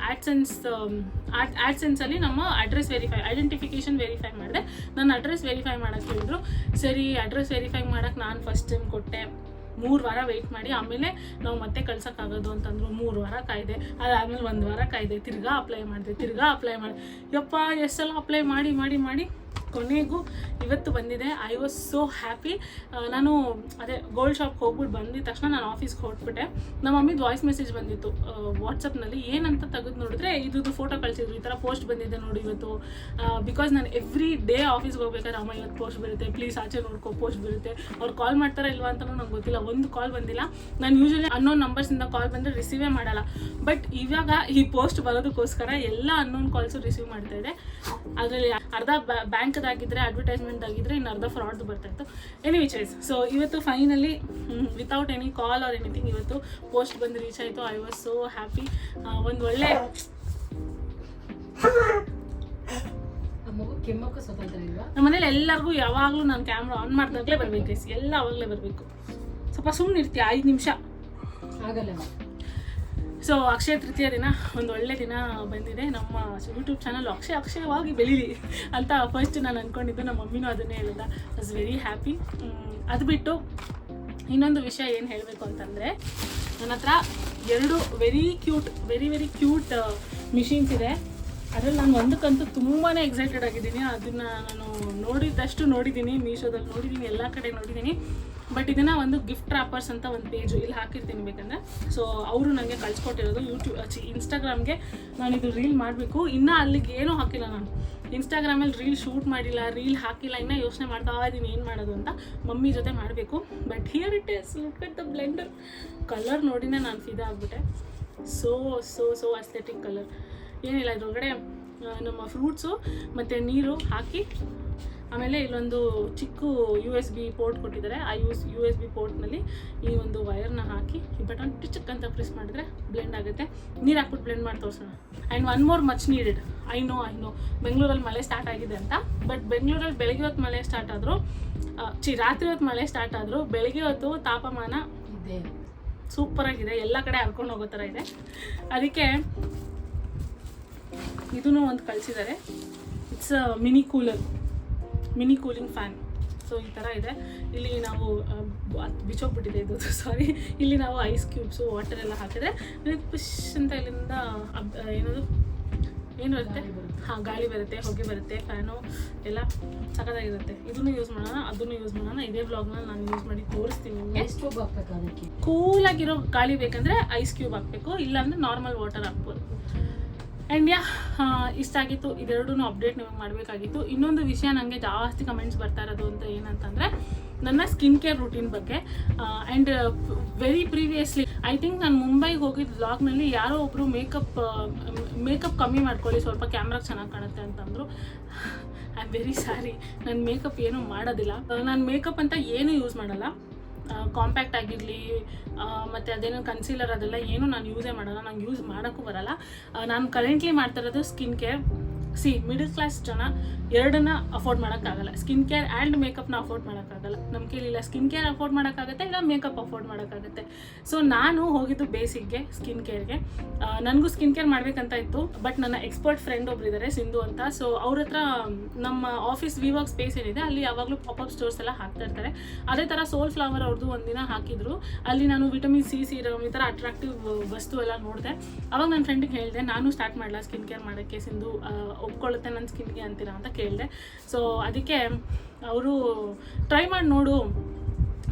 ಆ್ಯಡ್ಸೆನ್ಸ್ ಅಲ್ಲಿ ನಮ್ಮ ಅಡ್ರೆಸ್ ವೆರಿಫೈ ಐಡೆಂಟಿಫಿಕೇಷನ್ ವೆರಿಫೈ ಮಾಡಿದೆ. ನನ್ನ ಅಡ್ರೆಸ್ ವೆರಿಫೈ ಮಾಡೋಕ್ಕೆ ಹೇಳಿದ್ರು. ಸರಿ ಅಡ್ರೆಸ್ ವೆರಿಫೈ ಮಾಡೋಕ್ಕೆ ನಾನು ಫಸ್ಟ್ ಟೈಮ್ ಕೊಟ್ಟೆ. ಮೂರು ವಾರ ವೆಯ್ಟ್ ಮಾಡಿ, ಆಮೇಲೆ ನಾವು ಮತ್ತೆ ಕಳ್ಸೋಕ್ಕಾಗೋದು ಅಂತಂದ್ರು. ಮೂರು ವಾರ ಕಾಯ್ದೆ. ಅದಾದಮೇಲೆ ಒಂದು ವಾರ ಕಾಯ್ದೆ. ತಿರ್ಗಾ ಅಪ್ಲೈ ಮಾಡಿದೆ, ತಿರ್ಗಾ ಅಪ್ಲೈ ಮಾಡಿದೆ. ಯಪ್ಪ ಎಷ್ಟೆಲ್ಲ ಅಪ್ಲೈ ಮಾಡಿ ಮಾಡಿ ಮಾಡಿ. ಕೊನೆಗೂ ಇವತ್ತು ಬಂದಿದೆ. ಐ ವಾಸ್ ಸೋ ಹ್ಯಾಪಿ ನಾನು ಅದೇ ಗೋಲ್ಡ್ ಶಾಪ್ಗೆ ಹೋಗ್ಬಿಟ್ಟು ಬಂದಿದ ತಕ್ಷಣ ನಾನು ಆಫೀಸ್ಗೆ ಹೊರಟ್ಬಿಟ್ಟೆ. ನಮ್ಮ ಮಮ್ಮಿದು ವಾಯ್ಸ್ ಮೆಸೇಜ್ ಬಂದಿತ್ತು. ವಾಟ್ಸಪ್ನಲ್ಲಿ ಏನಂತ ತೆಗೆದು ನೋಡಿದ್ರೆ ಇದ್ದು ಫೋಟೋ ಕಳಿಸಿದ್ರು. ಈ ಥರ ಪೋಸ್ಟ್ ಬಂದಿದೆ ನೋಡಿ ಇವತ್ತು. ಬಿಕಾಸ್ ನಾನು ಎವ್ರಿ ಡೇ ಆಫೀಸ್ಗೆ ಹೋಗ್ಬೇಕಾದ್ರೆ, ಅಮ್ಮ, ಇವತ್ತು ಪೋಸ್ಟ್ ಬರುತ್ತೆ. ಪ್ಲೀಸ್ ಆಚೆ ನೋಡ್ಕೊ ಪೋಸ್ಟ್ ಬರುತ್ತೆ. ಅವ್ರು ಕಾಲ್ ಮಾಡ್ತಾರಾ ಇಲ್ವಾ ಅಂತಲೂ ನಂಗೆ ಗೊತ್ತಿಲ್ಲ. ಒಂದು ಕಾಲ್ ಬಂದಿಲ್ಲ. ನಾನು ಯೂಶಲಿ ಅನ್ನೋನ್ ನಂಬರ್ಸಿಂದ ಕಾಲ್ ಬಂದರೆ ರಿಸೀವೇ ಮಾಡಲ್ಲ. ಬಟ್ ಇವಾಗ ಈ ಪೋಸ್ಟ್ ಬರೋದಕ್ಕೋಸ್ಕರ ಎಲ್ಲ ಅನ್ನೋನ್ ಕಾಲ್ಸು ರಿಸೀವ್ ಮಾಡ್ತಾ ಇದೆ ಅದರಲ್ಲಿ ಅರ್ಧ ಬ್ಯಾಂಕ್ದಾಗಿದ್ದರೆ ಅಡ್ವರ್ಟೈಸ್ಮೆಂಟ್ ಆಗಿದ್ರೆ ಇನ್ನು ಅರ್ಧ ಫ್ರಾಡ್ದು ಬರ್ತಾ ಇತ್ತು. ಎನಿ ವಿಚೈಸ್ ಸೊ ಇವತ್ತು finally without any call or anything ಇವತ್ತು ಪೋಸ್ಟ್ ಬಂದು ರೀಚ್ ಆಯಿತು. ಐ ವಾಸ್ ಸೋ ಹ್ಯಾಪಿ ಒಂದು ಒಳ್ಳೆ ನಮ್ಮ ಮನೇಲಿ ಎಲ್ಲರಿಗೂ ಯಾವಾಗಲೂ ನಾನು ಕ್ಯಾಮ್ರಾ ಆನ್ ಮಾಡಿದಾಗಲೇ ಬರ್ಬೇಕು ಎಲ್ಲ ಅವಾಗಲೇ ಬರಬೇಕು. ಸ್ವಲ್ಪ ಸುಮ್ಮನೆ ಇರ್ತೀಯ ಐದು ನಿಮಿಷ. ಆಗಲ್ಲ. ಸೊ ಅಕ್ಷಯ ತೃತೀಯ ದಿನ, ಒಂದು ಒಳ್ಳೆ ದಿನ ಬಂದಿದೆ. ನಮ್ಮ ಯೂಟ್ಯೂಬ್ ಚಾನಲ್ ಅಕ್ಷಯ ಅಕ್ಷಯವಾಗಿ ಬೆಳೀಲಿ ಅಂತ ಫಸ್ಟ್ ನಾನು ಅಂದ್ಕೊಂಡಿದ್ದು ನಮ್ಮ ಮಮ್ಮಿನೂ ಅದನ್ನೇ ಹೇಳಿದ. ವಾಸ್ ವೆರಿ ಹ್ಯಾಪಿ ಅದು ಬಿಟ್ಟು ಇನ್ನೊಂದು ವಿಷಯ ಏನು ಹೇಳಬೇಕು ಅಂತಂದರೆ, ನನ್ನ ಹತ್ರ ಎರಡು very cute very very cute machines ಇದೆ. ಅದರಲ್ಲಿ ನಾನು ಒಂದಕ್ಕಂತೂ ತುಂಬಾ ಎಕ್ಸೈಟೆಡ್ ಆಗಿದ್ದೀನಿ. ಅದನ್ನು ನಾನು ನೋಡಿದಷ್ಟು ನೋಡಿದ್ದೀನಿ ಮೀಶೋದಲ್ಲಿ ನೋಡಿದ್ದೀನಿ, ಎಲ್ಲ ಕಡೆ ನೋಡಿದ್ದೀನಿ. ಬಟ್ ಇದನ್ನು ಒಂದು ಗಿಫ್ಟ್ ರಾಪರ್ಸ್ ಅಂತ ಒಂದು ಪೇಜು ಇಲ್ಲಿ ಹಾಕಿರ್ತೀನಿ ಬೇಕಂದ್ರೆ. ಸೊ ಅವರು ನನಗೆ ಕಳ್ಸಿಕೊಟ್ಟಿರೋದು ಯೂಟ್ಯೂಬ್ ಚಿ ಇನ್ಸ್ಟಾಗ್ರಾಮ್ಗೆ ನಾನು ಇದು ರೀಲ್ ಮಾಡಬೇಕು. ಇನ್ನೂ ಅಲ್ಲಿಗೆ ಏನೂ ಹಾಕಿಲ್ಲ ನಾನು. ಇನ್ಸ್ಟಾಗ್ರಾಮಲ್ಲಿ ರೀಲ್ ಶೂಟ್ ಮಾಡಿಲ್ಲ ರೀಲ್ ಹಾಕಿಲ್ಲ, ಇನ್ನೂ ಯೋಚನೆ ಮಾಡ್ತಾ ಇದ್ದೀನಿ ಏನು ಮಾಡೋದು ಅಂತ ಮಮ್ಮಿ ಜೊತೆ ಮಾಡಬೇಕು. But here it is look at the blender colour ನೋಡಿನೇ ನಾನು ಫಿದಾ ಆಗ್ಬಿಟ್ಟೆ. So so so aesthetic colour ಏನಿಲ್ಲ, ಇದ್ರೊಳಗಡೆ ನಮ್ಮ ಫ್ರೂಟ್ಸು ಮತ್ತು ನೀರು ಹಾಕಿ ಆಮೇಲೆ ಇಲ್ಲೊಂದು ಚಿಕ್ಕ ಯು ಎಸ್ ಬಿ ಪೋರ್ಟ್ ಕೊಟ್ಟಿದ್ದಾರೆ. ಆ ಯೂಸ್ ಯು ಎಸ್ ಬಿ ಪೋರ್ಟ್ನಲ್ಲಿ ಈ ಒಂದು ವೈರ್ನ ಹಾಕಿ ಈ ಬಟನ್ ಟಿಚಕ್ ಅಂತ ಪ್ರೆಸ್ ಮಾಡಿದ್ರೆ ಬ್ಲೆಂಡ್ ಆಗುತ್ತೆ. ನೀರು ಹಾಕ್ಬಿಟ್ಟು ಬ್ಲೆಂಡ್ ಮಾಡಿ ತೋರಿಸೋಣ. And one more much needed I know I know ಬೆಂಗಳೂರಲ್ಲಿ ಮಳೆ ಸ್ಟಾರ್ಟ್ ಆಗಿದೆ ಅಂತ. ಬಟ್ ಬೆಂಗಳೂರಲ್ಲಿ ಬೆಳಗ್ಗೆ ಹೊತ್ತು ಮಳೆ ಸ್ಟಾರ್ಟ್ ಆದರೂ ಚಿ ರಾತ್ರಿ ಹೊತ್ತು ಮಳೆ ಸ್ಟಾರ್ಟ್ ಆದರೂ ಬೆಳಗ್ಗೆ ಹೊತ್ತು ತಾಪಮಾನ ಇದೆ. ಸೂಪರಾಗಿದೆ ಎಲ್ಲ ಕಡೆ ಹರ್ಕೊಂಡು ಹೋಗೋ ಥರ ಇದೆ. ಅದಕ್ಕೆ ಇದೂ ಒಂದು ಕಳಿಸಿದ್ದಾರೆ. It's mini cooler mini cooling fan so ಈ ಥರ ಇದೆ. ಇಲ್ಲಿ ನಾವು ಬಿಚ್ಚೋಗ್ಬಿಟ್ಟಿದೆ ಇದು. *laughs* ಸಾರಿ ಇಲ್ಲಿ ನಾವು ಐಸ್ ಕ್ಯೂಬ್ಸು ವಾಟರ್ ಎಲ್ಲ ಹಾಕಿದ್ರೆ ಪುಷ್ ಅಂತ ಇಲ್ಲಿಂದ ಏನದು? ಏನು ಬರುತ್ತೆ? ಹಾಂ ಗಾಳಿ ಬರುತ್ತೆ ಹೊಗೆ ಬರುತ್ತೆ ಫ್ಯಾನು ಎಲ್ಲ ಸಖತ್ತಾಗಿರುತ್ತೆ. ಇದನ್ನು ಯೂಸ್ ಮಾಡೋಣ ಅದನ್ನು ಯೂಸ್ ಮಾಡೋಣ. ಇದೇ ಬ್ಲಾಗ್ನಲ್ಲಿ ನಾನು ಯೂಸ್ ಮಾಡಿ ತೋರಿಸ್ತೀನಿ ನಿಮಗೆ. ಕ್ಯೂಬ್ ಹಾಕ್ಬೇಕು ಅದಕ್ಕೆ? ಕೂಲಾಗಿರೋ ಗಾಳಿ ಬೇಕಂದ್ರೆ ಐಸ್ ಕ್ಯೂಬ್ ಹಾಕಬೇಕು. ಇಲ್ಲಾಂದರೆ ನಾರ್ಮಲ್ ವಾಟರ್ ಹಾಕ್ಬೋದು. ಆ್ಯಂಡ್ ಯಾ ಇಷ್ಟ ಆಗಿತ್ತು. ಇದೆರಡೂ ಅಪ್ಡೇಟ್ ನಿಮಗೆ ಮಾಡಬೇಕಾಗಿತ್ತು. ಇನ್ನೊಂದು ವಿಷಯ ನನಗೆ ಜಾಸ್ತಿ ಕಮೆಂಟ್ಸ್ ಬರ್ತಾ ಇರೋದು ಅಂತ ಏನಂತಂದರೆ, ನನ್ನ ಸ್ಕಿನ್ ಕೇರ್ ರೂಟೀನ್ ಬಗ್ಗೆ. And very previously I think ನಾನು ಮುಂಬೈಗೆ ಹೋಗಿದ್ದ ವ್ಲಾಗ್ನಲ್ಲಿ ಯಾರೋ ಒಬ್ಬರು ಮೇಕಪ್ ಮೇಕಪ್ ಕಮ್ಮಿ ಮಾಡ್ಕೊಳ್ಳಿ, ಸ್ವಲ್ಪ ಕ್ಯಾಮ್ರಾಗೆ ಚೆನ್ನಾಗಿ ಕಾಣುತ್ತೆ ಅಂತಂದರು. ಐ ಆಮ್ ವೆರಿ ಸಾರಿ ನಾನು ಮೇಕಪ್ ಏನೂ ಮಾಡೋದಿಲ್ಲ. ನಾನು ಮೇಕಪ್ ಅಂತ ಏನೂ ಯೂಸ್ ಮಾಡಲ್ಲ. ಕಾಂಪ್ಯಾಕ್ಟ್ ಆಗಿರಲಿ ಮತ್ತು ಅದೇನೋ ಕನ್ಸೀಲರ್ ಅದೆಲ್ಲ ಏನು ನಾನು ಯೂಸೇ ಮಾಡಲ್ಲ, ನಂಗೆ ಯೂಸ್ ಮಾಡೋಕ್ಕೂ ಬರಲ್ಲ. ನಾನು ಕರೆಂಟ್ಲಿ ಮಾಡ್ತಾ ಇರೋದು skin care see middle class ಜನ ಎರಡನ್ನ ಅಫೋರ್ಡ್ ಮಾಡೋಕ್ಕಾಗಲ್ಲ. ಸ್ಕಿನ್ ಕೇರ್ ಆ್ಯಂಡ್ ಮೇಕಪ್ನ ಅಫೋರ್ಡ್ ಮಾಡೋಕ್ಕಾಗಲ್ಲ. ನಮ್ಮ ಕೈಲಿಲ್ಲ ಸ್ಕಿನ್ ಕೇರ್ ಅಫೋರ್ಡ್ ಮಾಡೋಕ್ಕಾಗತ್ತೆ, ಇಲ್ಲ ಮೇಕಪ್ ಅಫೋರ್ಡ್ ಮಾಡೋಕ್ಕಾಗತ್ತೆ. ಸೊ ನಾನು ಹೋಗಿದ್ದು ಬೇಸಿಕ್ಗೆ ಸ್ಕಿನ್ ಕೇರ್ಗೆ ನನಗೂ ಸ್ಕಿನ್ ಕೇರ್ ಮಾಡಬೇಕಂತ ಇತ್ತು ಬಟ್ ನನ್ನ ಎಕ್ಸ್ಪರ್ಟ್ ಫ್ರೆಂಡ್ ಒಬ್ರು ಇದ್ದಾರೆ ಸಿಂಧು ಅಂತ. ಸೊ ಅವ್ರ ಹತ್ರ ನಮ್ಮ ಆಫೀಸ್ ವಿವಾಗ್ ಸ್ಪೇಸ್ ಏನಿದೆ, ಅಲ್ಲಿ ಯಾವಾಗಲೂ ಪಾಪಪ್ ಸ್ಟೋರ್ಸ್ ಎಲ್ಲ ಹಾಕ್ತಾ ಇರ್ತಾರೆ. ಅದೇ ಥರ ಸೋಲ್ ಫ್ಲವರ್ ಅವ್ರದ್ದು ಒಂದಿನ ಹಾಕಿದ್ರು. ಅಲ್ಲಿ ನಾನು ವಿಟಮಿನ್ ಸಿ ಸೀರಮ್ ಈ ಥರ ಅಟ್ರಾಕ್ಟಿವ್ ವಸ್ತು ಎಲ್ಲ ನೋಡಿದೆ. ಅವಾಗ ನನ್ನ ಫ್ರೆಂಡಿಗೆ ಹೇಳಿದೆ, ನಾನು ಸ್ಟಾರ್ಟ್ ಮಾಡಲ್ಲ ಸ್ಕಿನ್ ಕೇರ್ ಮಾಡೋಕ್ಕೆ, ಸಿಂಧು? ಒಪ್ಕೊಳ್ಳುತ್ತೆ ನನ್ನ ಸ್ಕಿನ್ಗೆ ಅಂತೀರಾ ಅಂತ ಕೇಳಿದೆ. ಸೊ ಅದಕ್ಕೆ ಅವರು ಟ್ರೈ ಮಾಡಿ ನೋಡು.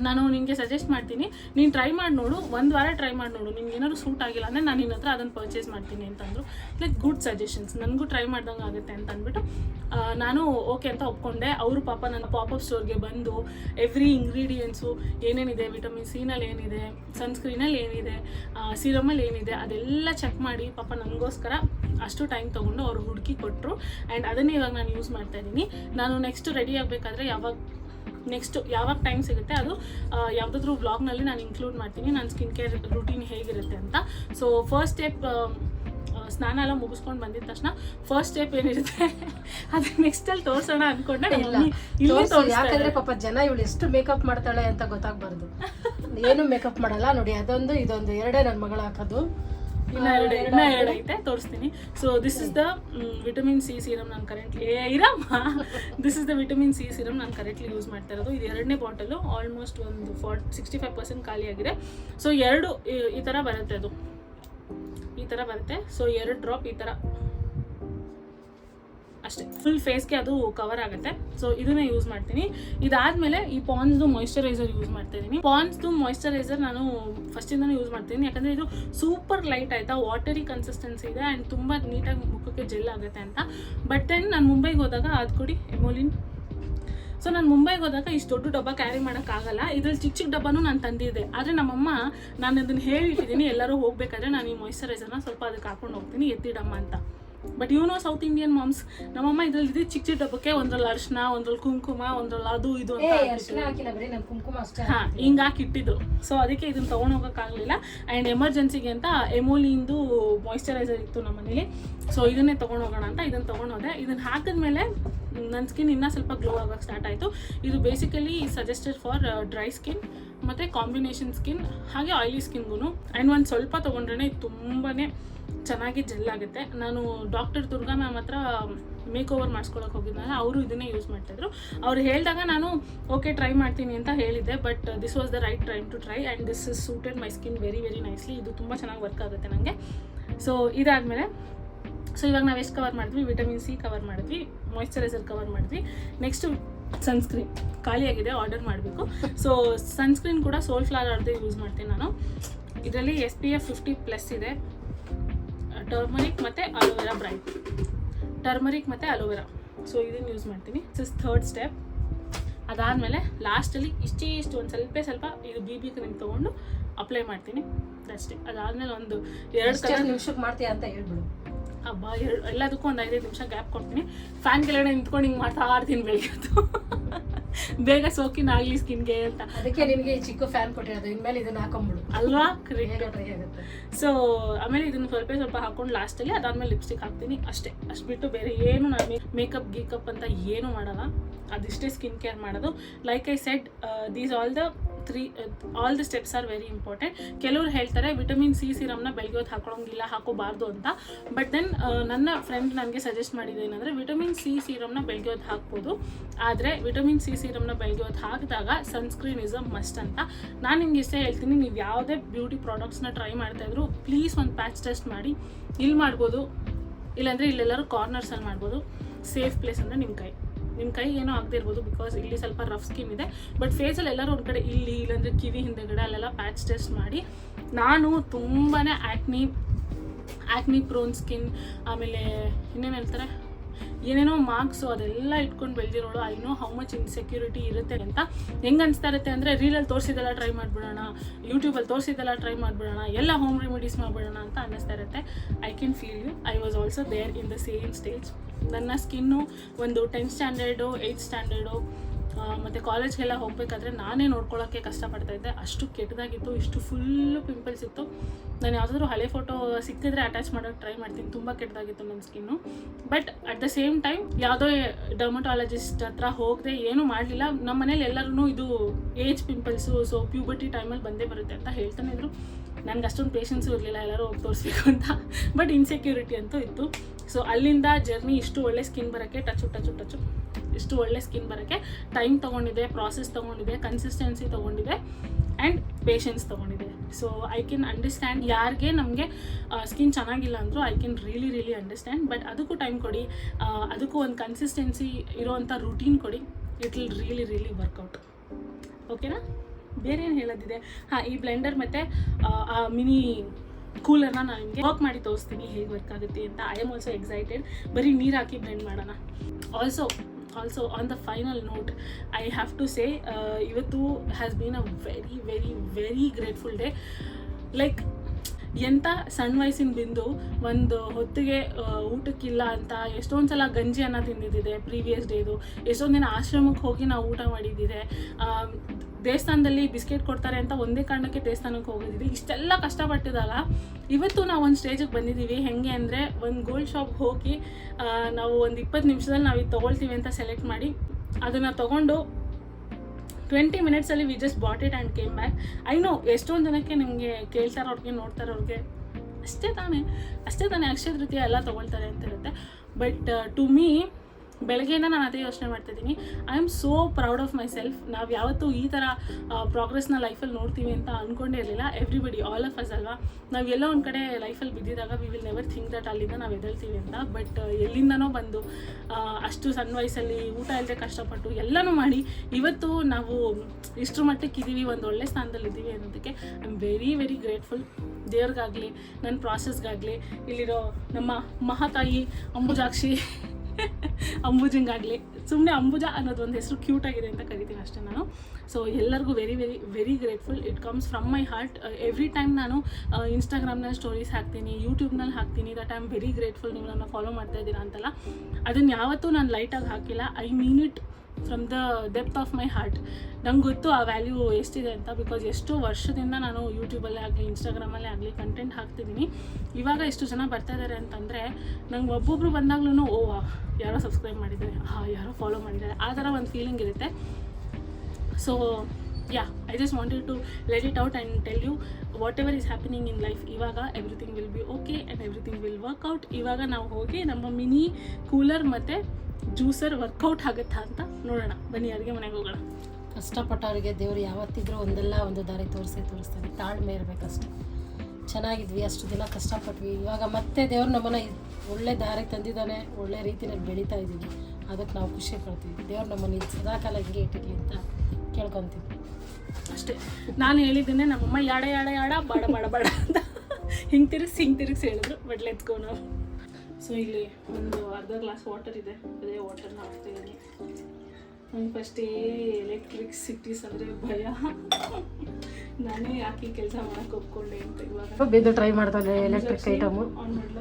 ನಾನು ನಿನಗೆ ಸಜೆಸ್ಟ್ ಮಾಡ್ತೀನಿ. ನೀನು ಟ್ರೈ ಮಾಡಿ ನೋಡು. ಒಂದು ವಾರ ಟ್ರೈ ಮಾಡಿ ನೋಡು. ನಿಮ್ಗೆ ಏನಾದ್ರು ಸೂಟ್ ಆಗಿಲ್ಲ ಅಂದರೆ ನಾನು ನಿನ್ನ ಹತ್ರ ಅದನ್ನು ಪರ್ಚೇಸ್ ಮಾಡ್ತೀನಿ ಅಂತಂದರು. ಲೈಕ್ ಗುಡ್ ಸಜೆಷನ್ಸ್ ನನಗೂ ಟ್ರೈ ಮಾಡ್ದಂಗೆ ಆಗುತ್ತೆ ಅಂತ ಅಂದ್ಬಿಟ್ಟು ನಾನು ಓಕೆ ಅಂತ ಒಪ್ಕೊಂಡೆ. ಅವರು ಪಾಪ ನನ್ನ ಪಾಪಪ್ ಸ್ಟೋರ್ಗೆ ಬಂದು ಎವ್ರಿ ಇಂಗ್ರೀಡಿಯೆಂಟ್ಸು ಏನೇನಿದೆ ವಿಟಮಿನ್ ಸಿನಲ್ಲಿ ಏನಿದೆ ಸನ್ಸ್ಕ್ರೀನಲ್ಲಿ ಏನಿದೆ ಸೀರಮಲ್ಲಿ ಏನಿದೆ, ಅದೆಲ್ಲ ಚೆಕ್ ಮಾಡಿ ಪಾಪ ನನಗೋಸ್ಕರ ಅಷ್ಟು ಟೈಮ್ ತೊಗೊಂಡು ಅವರು ಹುಡುಕಿ ಕೊಟ್ಟರು ಆ್ಯಂಡ್ ಅದನ್ನೇ ಇವಾಗ ನಾನು ಯೂಸ್ ಮಾಡ್ತಾ ಇದ್ದೀನಿ. ನಾನು ನೆಕ್ಸ್ಟ್ ರೆಡಿ ಆಗಬೇಕಾದ್ರೆ ಯಾವಾಗ ನೆಕ್ಸ್ಟ್ ಯಾವಾಗ ಟೈಮ್ ಸಿಗುತ್ತೆ ಅದು ಯಾವುದಾದ್ರೂ ವ್ಲಾಗ್ನಲ್ಲಿ ನಾನು ಇನ್ಕ್ಲೂಡ್ ಮಾಡ್ತೀನಿ. ನನ್ನ ಸ್ಕಿನ್ ಕೇರ್ ರೂಟೀನ್ ಹೇಗಿರುತ್ತೆ ಅಂತ. ಸೊ ಫಸ್ಟ್ ಸ್ಟೆಪ್ ಸ್ನಾನ ಎಲ್ಲ ಮುಗಿಸ್ಕೊಂಡು ಬಂದಿದ ತಕ್ಷಣ ಫಸ್ಟ್ ಸ್ಟೆಪ್ ಏನಿರುತ್ತೆ *laughs* ಅದು ನೆಕ್ಸ್ಟ್ ಅಲ್ಲಿ ತೋರ್ಸೋಣ ಅನ್ಕೊಂಡೆ ಯಾಕಂದ್ರೆ. ಪಾಪ ಜನ ಇವಳು ಎಷ್ಟು ಮೇಕಪ್ ಮಾಡ್ತಾಳೆ ಅಂತ ಗೊತ್ತಾಗ್ಬಾರ್ದು. *laughs* ಏನು ಮೇಕಪ್ ಮಾಡಲ್ಲ ನೋಡಿ ಅದೊಂದು ಇದೊಂದು ಎರಡೇ ನನ್ನ ಮಗಳು ಹಾಕೋದು. ಇನ್ನ ಎರಡು ಎರಡು ಐತೆ, ತೋರಿಸ್ತೀನಿ. So this is the vitamin C serum ನಾನು currently ಇರಮ್ಮ. This is the vitamin C serum ನಾನು ಕರೆಂಟ್ಲಿ ಯೂಸ್ ಮಾಡ್ತಾ ಇರೋದು. ಇದು ಎರಡನೇ ಬಾಟಲು ಆಲ್ಮೋಸ್ಟ್ ಒಂದು ಫಾರ್ಟ್ ಸಿಕ್ಸ್ಟಿ ಫೈವ್ ಪರ್ಸೆಂಟ್ ಖಾಲಿ ಆಗಿದೆ ಸೊ ಎರಡು, ಈ ಥರ ಬರುತ್ತೆ ಅದು. ಈ ಥರ ಬರುತ್ತೆ. ಸೊ ಎರಡು ಡ್ರಾಪ್ ಈ ಥರ ಅಷ್ಟೇ. ಫುಲ್ ಫೇಸ್ಗೆ ಅದು ಕವರ್ ಆಗುತ್ತೆ. ಸೊ ಇದನ್ನ ಯೂಸ್ ಮಾಡ್ತೀನಿ. ಇದಾದ್ಮೇಲೆ ಈ ಪಾನ್ಸ್ದು ಮಾಯಿಶ್ಚರೈಸರ್ ಯೂಸ್ ಮಾಡ್ತಾ ಇದ್ದೀನಿ ಪಾನ್ಸ್ದು ಮಾಯಿಶ್ಚರೈಸರ್ ನಾನು ಫಸ್ಟಿಂದನೂ ಯೂಸ್ ಮಾಡ್ತೀನಿ. ಯಾಕಂದರೆ ಇದು ಸೂಪರ್ ಲೈಟ್ ಆಯಿತಾ ವಾಟರಿ ಕನ್ಸಿಸ್ಟೆನ್ಸಿ ಇದೆ ಆ್ಯಂಡ್ ತುಂಬ ನೀಟಾಗಿ ಮುಖಕ್ಕೆ ಜೆಲ್ ಆಗುತ್ತೆ ಅಂತ. ಬಟ್ ದೆನ್ ನಾನು ಮುಂಬೈಗೆ ಹೋದಾಗ ಅದು ಕೊಡಿ, ಎಮೋಲಿನ್. ಸೊ ನಾನು ಮುಂಬೈಗೆ ಹೋದಾಗ ಇಷ್ಟು ದೊಡ್ಡ ಡಬ್ಬ ಕ್ಯಾರಿ ಮಾಡೋಕ್ಕಾಗಲ್ಲ ಇದ್ರಲ್ಲಿ ಚಿಕ್ಕ ಚಿಕ್ಕ ಡಬ್ಬನೂ ನಾನು ತಂದಿದ್ದೆ. ಆದರೆ ನಮ್ಮಮ್ಮ, ನಾನು ಅದನ್ನು ಹೇಳಿಟ್ಟಿದ್ದೀನಿ ಎಲ್ಲರೂ ಹೋಗ್ಬೇಕಾದ್ರೆ ನಾನು ಈ ಮಾಯಿಶ್ಚರೈಸರ್ನ ಸ್ವಲ್ಪ ಅದಕ್ಕೆ ಹಾಕೊಂಡು ಹೋಗ್ತೀನಿ, ಎತ್ತಿಡಮ್ಮ ಅಂತ. But no South Indian moms ನಮ್ಮಮ್ಮ ಇದ್ರಲ್ಲಿ ಇದೆ ಚಿಕ್ಕ ಚಿಕ್ಕ ಡಬ್ಬಕ್ಕೆ ಒಂದ್ರಲ್ಲಿ ಅರ್ಶನ ಒಂದ್ರಲ್ಲಿ ಕುಂಕುಮ ಒಂದ್ರಲ್ಲಿ ಅದು ಇದು ಅಂತ ಅರ್ಶಿನ ಹಾಕಿಲ್ಲ ಬರೀ ನಾನು ಕುಂಕುಮ ಅಷ್ಟೇ ಹಾ ಹಿಂಗೆ ಹಾಕಿ ಇಟ್ಟಿದ್ರು ಸೊ ಅದಕ್ಕೆ ಇದನ್ನ ತೊಗೊಂಡು ಹೋಗೋಕ್ಕಾಗಲಿಲ್ಲ ಆ್ಯಂಡ್ ಎಮರ್ಜೆನ್ಸಿಗೆ ಅಂತ ಎಮೋಲಿಂದು ಮಾಯಿಶ್ಚರೈಸರ್ ಇತ್ತು ನಮ್ಮ ಮನೇಲಿ ಸೊ ಇದನ್ನೇ ತೊಗೊಂಡು ಹೋಗೋಣ ಅಂತ ಇದನ್ನ ತಗೊಂಡು ಹೋದೆ. ಇದನ್ನು ಹಾಕಿದ್ಮೇಲೆ ನನ್ನ ಸ್ಕಿನ್ ಇನ್ನೂ ಸ್ವಲ್ಪ ಗ್ಲೋ ಆಗೋಕ್ಕೆ ಸ್ಟಾರ್ಟ್ ಆಯಿತು. ಇದು basically suggested for dry skin ಮತ್ತು ಕಾಂಬಿನೇಷನ್ ಸ್ಕಿನ್ ಹಾಗೆ ಆಯಿಲಿ ಸ್ಕಿನ್ಗೂ ಆ್ಯಂಡ್ ಒಂದು ಸ್ವಲ್ಪ ತೊಗೊಂಡ್ರೆ ತುಂಬಾ ಚೆನ್ನಾಗಿ ಜೆಲ್ ಆಗುತ್ತೆ. ನಾನು ಡಾಕ್ಟರ್ ದುರ್ಗಾ ಮ್ಯಾಮ್ ಹತ್ರ ಮೇಕ್ ಓವರ್ ಮಾಡಿಸ್ಕೊಳಕ್ಕೆ ಹೋಗಿದ್ದಾರೆ ಅವರು ಇದನ್ನೇ ಯೂಸ್ ಮಾಡ್ತಾಯಿದ್ರು. ಅವ್ರು ಹೇಳಿದಾಗ ನಾನು ಓಕೆ ಟ್ರೈ ಮಾಡ್ತೀನಿ ಅಂತ ಹೇಳಿದ್ದೆ but this was the right time to try and this is suited my skin very very nicely ಇದು ತುಂಬ ಚೆನ್ನಾಗಿ ವರ್ಕ್ ಆಗುತ್ತೆ ನನಗೆ ಸೊ ಇದಾದಮೇಲೆ ಸೊ ಇವಾಗ ನಾವು ಎಷ್ಟು ಕವರ್ ಮಾಡಿದ್ವಿ? ವಿಟಮಿನ್ ಸಿ ಕವರ್ ಮಾಡಿದ್ವಿ ಮಾಯಿಶ್ಚರೈಸರ್ ಕವರ್ ಮಾಡಿದ್ವಿ. ನೆಕ್ಸ್ಟ್ ಸನ್ಸ್ಕ್ರೀನ್ ಖಾಲಿಯಾಗಿದೆ ಆರ್ಡರ್ ಮಾಡಬೇಕು. ಸೊ ಸನ್ಸ್ಕ್ರೀನ್ ಕೂಡ ಸೋಲ್ ಫ್ಲವರ್ ಯೂಸ್ ಮಾಡ್ತೀನಿ ನಾನು. ಇದರಲ್ಲಿ S P F fifty plus ಇದೆ. ಟರ್ಮರಿಕ್ ಮತ್ತು ಅಲೋವೆರಾ ಬ್ರೈಟ್. ಟರ್ಮರಿಕ್ ಮತ್ತು ಅಲೋವೆರಾ. ಸೊ ಇದನ್ನು ಯೂಸ್ ಮಾಡ್ತೀನಿ. ಇಸ್ ಥರ್ಡ್ ಸ್ಟೆಪ್ ಅದಾದಮೇಲೆ ಲಾಸ್ಟಲ್ಲಿ ಇಷ್ಟೇ ಇಷ್ಟು ಒಂದು ಸ್ವಲ್ಪ ಸ್ವಲ್ಪ ಇದು ಬಿ ಬಿ ಕ್ರೀಮ್ ತೊಗೊಂಡು ಅಪ್ಲೈ ಮಾಡ್ತೀನಿ. ಅಷ್ಟೇ ಅದಾದಮೇಲೆ ಒಂದು ಎರಡು ಕಲರ್ ನಿಮಿಷಕ್ಕೆ ಮಾಡ್ತೀಯ ಅಂತ ಹೇಳ್ಬಿಡು. ಹಬ್ಬ ಎರಡು ಎಲ್ಲದಕ್ಕೂ ಒಂದು ಐದೈದು ನಿಮಿಷ ಗ್ಯಾಪ್ ಕೊಡ್ತೀನಿ. ಫ್ಯಾನ್ ಕೆಳಗಡೆ ನಿಂತ್ಕೊಂಡು ಹಿಂಗೆ ಮಾಡ್ತಾ ದಿನ ಬೆಳಿಗ್ಗೆ. *laughs* ಬೇಗ ಸೋಕಿನ ಆಗಲಿ ಸ್ಕಿನ್ಗೆ ಅಂತ. ಅದಕ್ಕೆ ನಿನಗೆ ಈ ಚಿಕ್ಕ ಫ್ಯಾನ್ ಕೊಟ್ಟಿರೋದು. ಇನ್ಮೇಲೆ ಇದನ್ನ ಹಾಕೊಂಡ್ಬಿಡು ಅಲ್ವಾ ಸೊ ಆಮೇಲೆ ಇದನ್ನ ಸ್ವಲ್ಪ ಸ್ವಲ್ಪ ಹಾಕೊಂಡು ಲಾಸ್ಟಲ್ಲಿ ಅದಾದ್ಮೇಲೆ ಲಿಪ್ಸ್ಟಿಕ್ ಹಾಕ್ತೀನಿ. ಅಷ್ಟೇ. ಅಷ್ಟು ಬಿಟ್ಟು ಬೇರೆ ಏನು ನಾನು ಮೇಕಪ್ ಗೀಕಪ್ ಅಂತ ಏನು ಮಾಡಲ್ಲ. ಅದಿಷ್ಟೇ ಸ್ಕಿನ್ ಕೇರ್ ಮಾಡೋದು. Like I said these all the three all the steps are very important ಕೆಲವರು ಹೇಳ್ತಾರೆ ವಿಟಮಿನ್ ಸಿ ಸಿರಮ್ನ ಬೆಳಗ್ಗೆ ಹೊತ್ತು ಹಾಕೊಳ್ಳೋಂಗಿಲ್ಲ ಹಾಕೋಬಾರ್ದು ಅಂತ. ಬಟ್ ದೆನ್ ನನ್ನ ಫ್ರೆಂಡ್ ನನಗೆ ಸಜೆಸ್ಟ್ ಮಾಡಿದ್ದು ಏನಂದರೆ ವಿಟಮಿನ್ ಸಿ ಸಿರಮ್ನ ಬೆಳಗ್ಗೆ ಹೊತ್ತು ಹಾಕ್ಬೋದು. ಆದರೆ ವಿಟಮಿನ್ ಸಿ ಸಿರಮ್ನ ಬೆಳಗ್ಗೆ ಹೊತ್ತು ಹಾಕಿದಾಗ ಸನ್ಸ್ಕ್ರೀನ್ ಇಸ್ ಅ ಮಸ್ಟ್ ಅಂತ. ನಾನು ನಿಮ್ಗೆ ಇಷ್ಟೇ ಹೇಳ್ತೀನಿ, ನೀವು ಯಾವುದೇ ಬ್ಯೂಟಿ ಪ್ರಾಡಕ್ಟ್ಸ್ನ ಟ್ರೈ ಮಾಡ್ತಾ ಇದ್ರು ಪ್ಲೀಸ್ ಒಂದು ಪ್ಯಾಚ್ ಟೆಸ್ಟ್ ಮಾಡಿ. ಇಲ್ಲಿ ಮಾಡ್ಬೋದು, ಇಲ್ಲಾಂದರೆ ಇಲ್ಲೆಲ್ಲರೂ ಕಾರ್ನರ್ಸಲ್ಲಿ ಮಾಡ್ಬೋದು. ಸೇಫ್ ಪ್ಲೇಸ್ ಅಂದರೆ ನಿಮ್ಮ ಕೈ. ನಿಮ್ಮ ಕೈ ಏನೋ ಆಗದೆ ಇರ್ಬೋದು ಬಿಕಾಸ್ ಇಲ್ಲಿ ಸ್ವಲ್ಪ ರಫ್ ಸ್ಕಿನ್ ಇದೆ. ಬಟ್ ಫೇಸಲ್ಲಿ ಎಲ್ಲರೂ ಒಂದು ಕಡೆ ಇಲ್ಲಿ, ಇಲ್ಲಾಂದರೆ ಕಿವಿ ಹಿಂದೆಗಡೆ ಅಲ್ಲೆಲ್ಲ ಪ್ಯಾಚ್ ಟೆಸ್ಟ್ ಮಾಡಿ ನಾನು ತುಂಬಾ ಆ್ಯಕ್ನಿ ಆ್ಯಕ್ನಿ ಪ್ರೋನ್ ಸ್ಕಿನ್ ಆಮೇಲೆ ಇನ್ನೇನು ಹೇಳ್ತಾರೆ? ಏನೇನೋ ಮಾರ್ಕ್ಸು ಅದೆಲ್ಲ ಇಟ್ಕೊಂಡು ಬೆಳೆದಿರೋಳು. I know how much insecurity ಇರುತ್ತೆ ಅಂತ. ಹೆಂಗೆ ಅನಿಸ್ತಾ ಇರುತ್ತೆ ಅಂದರೆ ರೀಲಲ್ಲಿ ತೋರಿಸಿದೆಲ್ಲ ಟ್ರೈ ಮಾಡಿಬಿಡೋಣ ಯೂಟ್ಯೂಬಲ್ಲಿ ತೋರಿಸಿದೆಲ್ಲ ಟ್ರೈ ಮಾಡಿಬಿಡೋಣ, ಎಲ್ಲ ಹೋಮ್ ರೆಮಿಡೀಸ್ ಮಾಡಿಬಿಡೋಣ ಅಂತ ಅನ್ನಿಸ್ತಾ ಇರುತ್ತೆ. I can feel you I was also there in the same stage ನನ್ನ ಸ್ಕಿನ್ನು ಒಂದು ಟೆಂತ್ ಸ್ಟ್ಯಾಂಡರ್ಡು, ಏಯ್ತ್ ಸ್ಟ್ಯಾಂಡರ್ಡು ಮತ್ತು ಕಾಲೇಜ್ಗೆಲ್ಲ ಹೋಗಬೇಕಾದ್ರೆ ನಾನೇ ನೋಡ್ಕೊಳ್ಳೋಕ್ಕೆ ಕಷ್ಟಪಡ್ತಾ ಇದ್ದೆ. ಅಷ್ಟು ಕೆಟ್ಟದಾಗಿತ್ತು, ಇಷ್ಟು ಫುಲ್ಲು ಪಿಂಪಲ್ಸ್ ಇತ್ತು. ನಾನು ಯಾವುದಾದ್ರೂ ಹಳೆ ಫೋಟೋ ಸಿಕ್ಕಿದ್ರೆ ಅಟ್ಯಾಚ್ ಮಾಡೋಕ್ಕೆ ಟ್ರೈ ಮಾಡ್ತೀನಿ. ತುಂಬ ಕೆಟ್ಟದಾಗಿತ್ತು ನನ್ನ skin. But at the same time ಯಾವುದೋ ಡರ್ಮಟಾಲಜಿಸ್ಟ್ ಹತ್ರ ಹೋಗದೆ ಏನೂ ಮಾಡಲಿಲ್ಲ. ನಮ್ಮ ಮನೇಲಿ ಎಲ್ಲರೂ ಇದು ಏಜ್ ಪಿಂಪಲ್ಸು ಸೊ ಪ್ಯೂಬರ್ಟಿ ಟೈಮಲ್ಲಿ ಬಂದೇ ಬರುತ್ತೆ ಅಂತ ಹೇಳ್ತಾನೆ ಇದ್ರು. ನನಗೆ ಅಷ್ಟೊಂದು ಪೇಷನ್ಸು ಇರಲಿಲ್ಲ, ಎಲ್ಲರೂ ಹೋಗಿ ತೋರಿಸ್ಬೇಕು ಅಂತ. ಬಟ್ ಇನ್ಸೆಕ್ಯೂರಿಟಿ ಅಂತೂ ಇತ್ತು. ಸೊ ಅಲ್ಲಿಂದ ಜರ್ನಿ ಇಷ್ಟು ಒಳ್ಳೆ ಸ್ಕಿನ್ ಬರೋಕ್ಕೆ ಟಚು ಟಚು ಟಚು ಇಷ್ಟು ಒಳ್ಳೆ ಸ್ಕಿನ್ ಬರೋಕ್ಕೆ ಟೈಮ್ ತೊಗೊಂಡಿದೆ ಪ್ರಾಸೆಸ್ ತೊಗೊಂಡಿದೆ ಕನ್ಸಿಸ್ಟೆನ್ಸಿ ತೊಗೊಂಡಿದೆ ಆ್ಯಂಡ್ ಪೇಷನ್ಸ್ ತೊಗೊಂಡಿದೆ. ಸೊ ಐ ಕ್ಯಾನ್ ಅಂಡರ್ಸ್ಟ್ಯಾಂಡ್ ಯಾರಿಗೆ ನಮಗೆ ಸ್ಕಿನ್ ಚೆನ್ನಾಗಿಲ್ಲ ಅಂದರೂ I can really really understand but ಅದಕ್ಕೂ ಟೈಮ್ ಕೊಡಿ ಅದಕ್ಕೂ ಒಂದು ಕನ್ಸಿಸ್ಟೆನ್ಸಿ ಇರೋವಂಥ ರೂಟೀನ್ ಕೊಡಿ. It will really really work out ಓಕೆನಾ ಬೇರೆ ಏನು ಹೇಳೋದಿದೆ? ಹಾಂ, ಈ ಬ್ಲೆಂಡರ್ ಮತ್ತು, ಆ ಮಿನಿ ಕೂಲರ್ನ ನಾನು ನಿಮಗೆ ವರ್ಕ್ ಮಾಡಿ ತೋರಿಸ್ತೀನಿ ಹೇಗೆ ವರ್ಕ್ ಆಗುತ್ತೆ ಅಂತ. ಐ ಆಮ್ ಆಲ್ಸೋ ಎಕ್ಸೈಟೆಡ್ ಬರೀ ನೀರು ಹಾಕಿ ಬ್ಲೆಂಡ್ ಮಾಡೋಣ. Also also on the final note I have to say ಇವತ್ತು has been a very very very grateful day like ಎಂಥ ಸಣ್ಣ ವಯಸ್ಸಿನ ಬಿಂದು ಒಂದು ಹೊತ್ತಿಗೆ ಊಟಕ್ಕಿಲ್ಲ ಅಂತ ಎಷ್ಟೊಂದು ಸಲ ಗಂಜಿಯನ್ನು ತಿಂದಿದ್ದಿದೆ ಪ್ರೀವಿಯಸ್ ಡೇದು ಎಷ್ಟೊಂದು ದಿನ ಆಶ್ರಮಕ್ಕೆ ಹೋಗಿ ನಾವು ಊಟ ಮಾಡಿದ್ದಿದೆ. ದೇವಸ್ಥಾನದಲ್ಲಿ ಬಿಸ್ಕೆಟ್ ಕೊಡ್ತಾರೆ ಅಂತ ಒಂದೇ ಕಾರಣಕ್ಕೆ ದೇವಸ್ಥಾನಕ್ಕೆ ಹೋಗಿದ್ದೀವಿ ಇಷ್ಟೆಲ್ಲ ಕಷ್ಟಪಟ್ಟಿದಾಗ ಇವತ್ತು ನಾವು ಒಂದು ಸ್ಟೇಜಿಗೆ ಬಂದಿದ್ದೀವಿ. ಹೆಂಗೆ ಅಂದರೆ ಒಂದು ಗೋಲ್ಡ್ ಶಾಪ್ಗೆ ಹೋಗಿ ನಾವು ಒಂದು ಇಪ್ಪತ್ತು ನಿಮಿಷದಲ್ಲಿ ನಾವು ಇದು ತೊಗೊಳ್ತೀವಿ ಅಂತ ಸೆಲೆಕ್ಟ್ ಮಾಡಿ ಅದನ್ನು ತೊಗೊಂಡು twenty ಮಿನಿಟ್ಸಲ್ಲಿ we just bought it and came back I know ಎಷ್ಟೊಂದು ಜನಕ್ಕೆ ನಿಮಗೆ ಕೇಳ್ತಾರವ್ರಿಗೆ ನೋಡ್ತಾರವ್ರಿಗೆ ಅಷ್ಟೇ ತಾನೇ ಅಷ್ಟೇ ತಾನೇ ಅಕ್ಷಯ ತೃತೀಯ ಎಲ್ಲ ತೊಗೊಳ್ತಾರೆ ಅಂತ ಇರುತ್ತೆ. ಬಟ್ ಟು ಮೀ ಬೆಳಗ್ಗೆಯಿಂದ ನಾನು ಅದೇ ಯೋಚನೆ ಮಾಡ್ತಿದ್ದೀನಿ I am so proud of myself ನಾವು ಯಾವತ್ತೂ ಈ ಥರ ಪ್ರೋಗ್ರೆಸ್ನ ಲೈಫಲ್ಲಿ ನೋಡ್ತೀವಿ ಅಂತ ಅಂದ್ಕೊಂಡೇ ಇರಲಿಲ್ಲ. ಎವ್ರಿಬಡಿ ಆಲ್ ಆಫ್ ಅಸ್ ಅಲ್ವಾ? ನಾವು ಎಲ್ಲೋ ಒಂದು ಕಡೆ ಲೈಫಲ್ಲಿ ಬಿದ್ದಿದಾಗ we will never think that ಅಲ್ಲಿಂದ ನಾವು ಎದಲ್ತೀವಿ ಅಂತ. ಬಟ್ ಎಲ್ಲಿಂದನೋ ಬಂದು ಅಷ್ಟು ಸಣ್ಣ ವಯಸ್ಸಲ್ಲಿ ಊಟ ಇಲ್ಲದೆ ಕಷ್ಟಪಟ್ಟು ಎಲ್ಲನೂ ಮಾಡಿ ಇವತ್ತು ನಾವು ಇಷ್ಟರ ಮಟ್ಟಕ್ಕೆ ಇದ್ದೀವಿ ಒಂದು ಒಳ್ಳೆ ಸ್ಥಾನದಲ್ಲಿ ಇದ್ದೀವಿ ಅನ್ನೋದಕ್ಕೆ I am very very grateful ದೇವ್ರಿಗಾಗಲಿ ನನ್ನ ಪ್ರಾಸೆಸ್ಗಾಗಲಿ ಇಲ್ಲಿರೋ ನಮ್ಮ ಮಹಾತಾಯಿ ಅಂಬುಜಾಕ್ಷಿ ಅಂಬುಜಂಗಾಗಲಿ ಸುಮ್ಮನೆ ಅಂಬುಜ ಅನ್ನೋದು ಒಂದು ಹೆಸರು ಕ್ಯೂಟ್ ಆಗಿದೆ ಅಂತ ಕರಿತೀನಿ ಅಷ್ಟೇ ನಾನು. ಸೊ ಎಲ್ಲರಿಗೂ very very very grateful it comes from my heart every time ನಾನು ಇನ್ಸ್ಟಾಗ್ರಾಮ್ನಲ್ಲಿ ಸ್ಟೋರೀಸ್ ಹಾಕ್ತೀನಿ ಯೂಟ್ಯೂಬ್ನಲ್ಲಿ ಹಾಕ್ತೀನಿ that I am very grateful ನೀವು ನನ್ನ ಫಾಲೋ ಮಾಡ್ತಾ ಇದ್ದೀರಾ ಅಂತಲ್ಲ, ಅದನ್ನು ಯಾವತ್ತೂ ನಾನು ಲೈಟಾಗಿ ಹಾಕಿಲ್ಲ. I mean it from the depth of my heart ನಂಗೆ ಗೊತ್ತು ಆ ವ್ಯಾಲ್ಯೂ ಎಷ್ಟಿದೆ ಅಂತ ಬಿಕಾಸ್ ಎಷ್ಟೋ ವರ್ಷದಿಂದ ನಾನು ಯೂಟ್ಯೂಬಲ್ಲೇ ಆಗಲಿ ಇನ್ಸ್ಟಾಗ್ರಾಮಲ್ಲೇ ಆಗಲಿ ಕಂಟೆಂಟ್ ಹಾಕ್ತಿದ್ದೀನಿ. ಇವಾಗ ಎಷ್ಟು ಜನ ಬರ್ತಾ ಇದ್ದಾರೆ ಅಂತಂದರೆ, ನಂಗೆ ಒಬ್ಬೊಬ್ರು ಬಂದಾಗ್ಲೂ ಓ ಯಾರೋ ಸಬ್ಸ್ಕ್ರೈಬ್ ಮಾಡಿದ್ದಾರೆ ಹಾಂ ಯಾರೋ ಫಾಲೋ ಮಾಡಿದ್ದಾರೆ, ಆ ಥರ ಒಂದು ಫೀಲಿಂಗ್ ಇರುತ್ತೆ. So yeah I just wanted to let it out and tell you whatever is happening in life ಇವಾಗ everything will be okay and everything will work out ಇವಾಗ ನಾವು ಹೋಗಿ ನಮ್ಮ ಮಿನಿ ಕೂಲರ್ ಮತ್ತು ಜ್ಯೂಸರ್ ವರ್ಕೌಟ್ ಆಗುತ್ತಾ ಅಂತ ನೋಡೋಣ. ಬನ್ನಿ ಅಡುಗೆ ಮನೆಗೆ ಹೋಗೋಣ. ಕಷ್ಟಪಟ್ಟವರಿಗೆ ದೇವರು ಯಾವತ್ತಿದ್ರೂ ಒಂದಲ್ಲ ಒಂದು ದಾರಿ ತೋರಿಸಿ ತೋರಿಸ್ತಾನೆ ತಾಳ್ಮೆ ಇರಬೇಕಷ್ಟೆ ಚೆನ್ನಾಗಿದ್ವಿ ಅಷ್ಟು ದಿನ ಕಷ್ಟಪಟ್ವಿ. ಇವಾಗ ಮತ್ತೆ ದೇವ್ರು ನಮ್ಮನ್ನು ಒಳ್ಳೆ ದಾರಿಗೆ ತಂದಿದ್ದಾನೆ ಒಳ್ಳೆ ರೀತಿಯಲ್ಲಿ ಬೆಳೀತಾ ಇದ್ದೀವಿ. ಅದಕ್ಕೆ ನಾವು ಖುಷಿ ಪಡ್ತೀವಿ. ದೇವ್ರು ನಮ್ಮನ್ನು ಸದಾಕಾಲ ಹಿಂಗೆ ಇಟ್ಟಿರಲಿ ಅಂತ ಕೇಳ್ಕೊತೀವಿ. ಅಷ್ಟೇ. ನಾನು ಹೇಳಿದ್ದೇನೆ ನಮ್ಮಮ್ಮ ಯಾಡ ಯಾಡ ಯಾಡ ಬಾಡ ಬಾಡ ಬಾಡ ಅಂತ. ಹಿಂಗೆ ತಿರುಗಿಸಿ ಹಿಂಗೆ ತಿರುಗಿಸಿ ಹೇಳಿದ್ರು. ಬಟ್ ನಾವು ಸೊ ಇಲ್ಲಿ ಒಂದು ಅರ್ಧ ಗ್ಲಾಸ್ ವಾಟರ್ ಇದೆ. ಅದೇ ವಾಟರ್ನ ಹಾಕ್ತಿದ್ದೀನಿ ನಂಗೆ ಫಸ್ಟೇ ಎಲೆಕ್ಟ್ರಿಕ್ ಸಿಟೀಸ್ ಅಂದರೆ ಭಯ. ನಾನೇ ಯಾಕೆ ಕೆಲಸ ಮಾಡಕ್ಕೆ ಒಪ್ಕೊಂಡೆ ಅಂತ ಇವಾಗ. ಬಿದ್ದು ಟ್ರೈ ಮಾಡ್ತಾನೆ ಎಲೆಕ್ಟ್ರಿಕ್ ಐಟಮು ಆನ್ ಮಾಡಲ?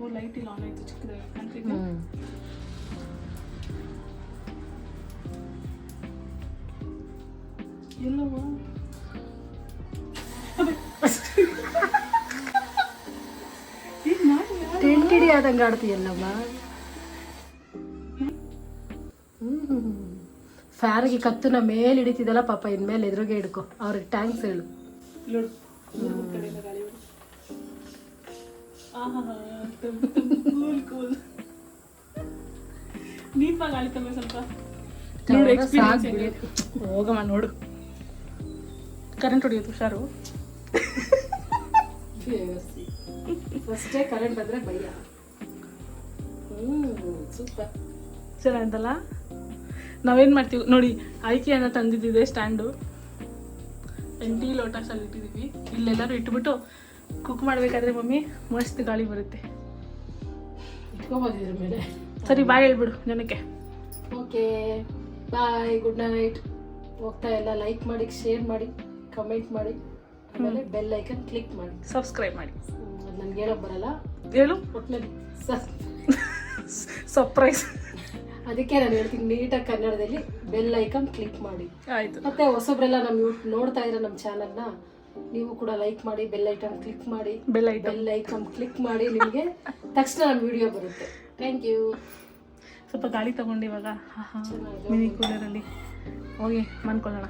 ಓ ಲೈಟ್ ಇಲ್ಲ ಆನ್ ಆಯಿತು ಚಿಕ್ಕದಾಗಿ ಕಾಣ್ತಿದ್ದೆ ಎಲ್ಲವ ಆದಂಗೆ ಆಡ್ತೀಯಲ್ಲಮ್ಮ? ಫ್ಯಾನ್ಗೆ ಕತ್ತುನ ಮೇಲೆ ಹಿಡಿತಿದ್ದಲ್ಲ ಪಾಪ ಇನ್ಮೇಲೆ ಎದುರಿಗೆ ಹಿಡ್ಕೊ. ಅವ್ರಿಗೆ ಟ್ಯಾಂಕ್ಸ್ ಹೇಳು. ಹೋಗಮ್ಮ ನೋಡು. ಕರೆಂಟ್ ಹೊಡಿಯೋದು ಹುಷಾರು. *laughs* ಫಸ್ಟೇ ಕರೆಂಟ್ ಬಂದ್ರೆ ಭಯ. ಚೆನ್ನಾಗಿದ್ದಲ್ಲ ನಾವೇನು ಮಾಡ್ತೀವಿ? ನೋಡಿ ಆಯ್ಕೆಯನ್ನು ತಂದಿದ್ದಿದೆ ಸ್ಟ್ಯಾಂಡು. ಎಂಟಿ ಲೋಟಸಲ್ಲಿ ಇಟ್ಟಿದ್ದೀವಿ. ಇಲ್ಲೆಲ್ಲರೂ ಇಟ್ಬಿಟ್ಟು ಕುಕ್ ಮಾಡಬೇಕಾದ್ರೆ ಮಮ್ಮಿ ಮಸ್ತ್ ಗಾಳಿ ಬರುತ್ತೆ. ಇಟ್ಕೊಬೋದಿದ್ರ ಮೇಲೆ? ಸರಿ ಬಾಯ್ ಹೇಳ್ಬಿಡು ನನಗೆ ಓಕೆ ಬಾಯ್ ಗುಡ್ ನೈಟ್ ಹೋಗ್ತಾ ಎಲ್ಲ ಲೈಕ್ ಮಾಡಿ ಶೇರ್ ಮಾಡಿ ಕಮೆಂಟ್ ಮಾಡಿ. ಆಮೇಲೆ ಬೆಲ್ ಐಕನ್ ಕ್ಲಿಕ್ ಮಾಡಿ. ಸಬ್ಸ್ಕ್ರೈಬ್ ಮಾಡಿ. ನನ್ಗೆ ಹೇಳೋಕ್ ಬರಲ್ಲ. ಹೇಳು? ಒಟ್ಟಿನಲ್ಲಿ *laughs* ಸರ್ಪ್ರೈಸ್ ಅದಕ್ಕೆ ನಾನು ಹೇಳ್ತೀನಿ ನೀಟಾಗಿ ಕನ್ನಡದಲ್ಲಿ ಬೆಲ್ ಐಕನ್ ಕ್ಲಿಕ್ ಮಾಡಿ. ಆಯಿತು. ಮತ್ತೆ ಹೊಸಬ್ರೆಲ್ಲ ನಮ್ಮ ಯೂ ನೋಡ್ತಾ ಇರೋ ನಮ್ಮ ಚಾನಲ್ನ ನೀವು ಕೂಡ ಲೈಕ್ ಮಾಡಿ ಬೆಲ್ ಐಟಮ್ ಕ್ಲಿಕ್ ಮಾಡಿ bell item bell icon click ಮಾಡಿ ನಿಮಗೆ ತಕ್ಷಣ ನಮ್ಮ ವಿಡಿಯೋ ಬರುತ್ತೆ. ಥ್ಯಾಂಕ್ ಯು ಸ್ವಲ್ಪ ಗಾಳಿ ತಗೊಂಡು ಇವಾಗ. ಚೆನ್ನಾಗಿದೆ. ಮಿನಿ ಕೂಲರಲ್ಲಿ ಹೋಗಿ ಮನ್ಕೊಳ್ಳೋಣ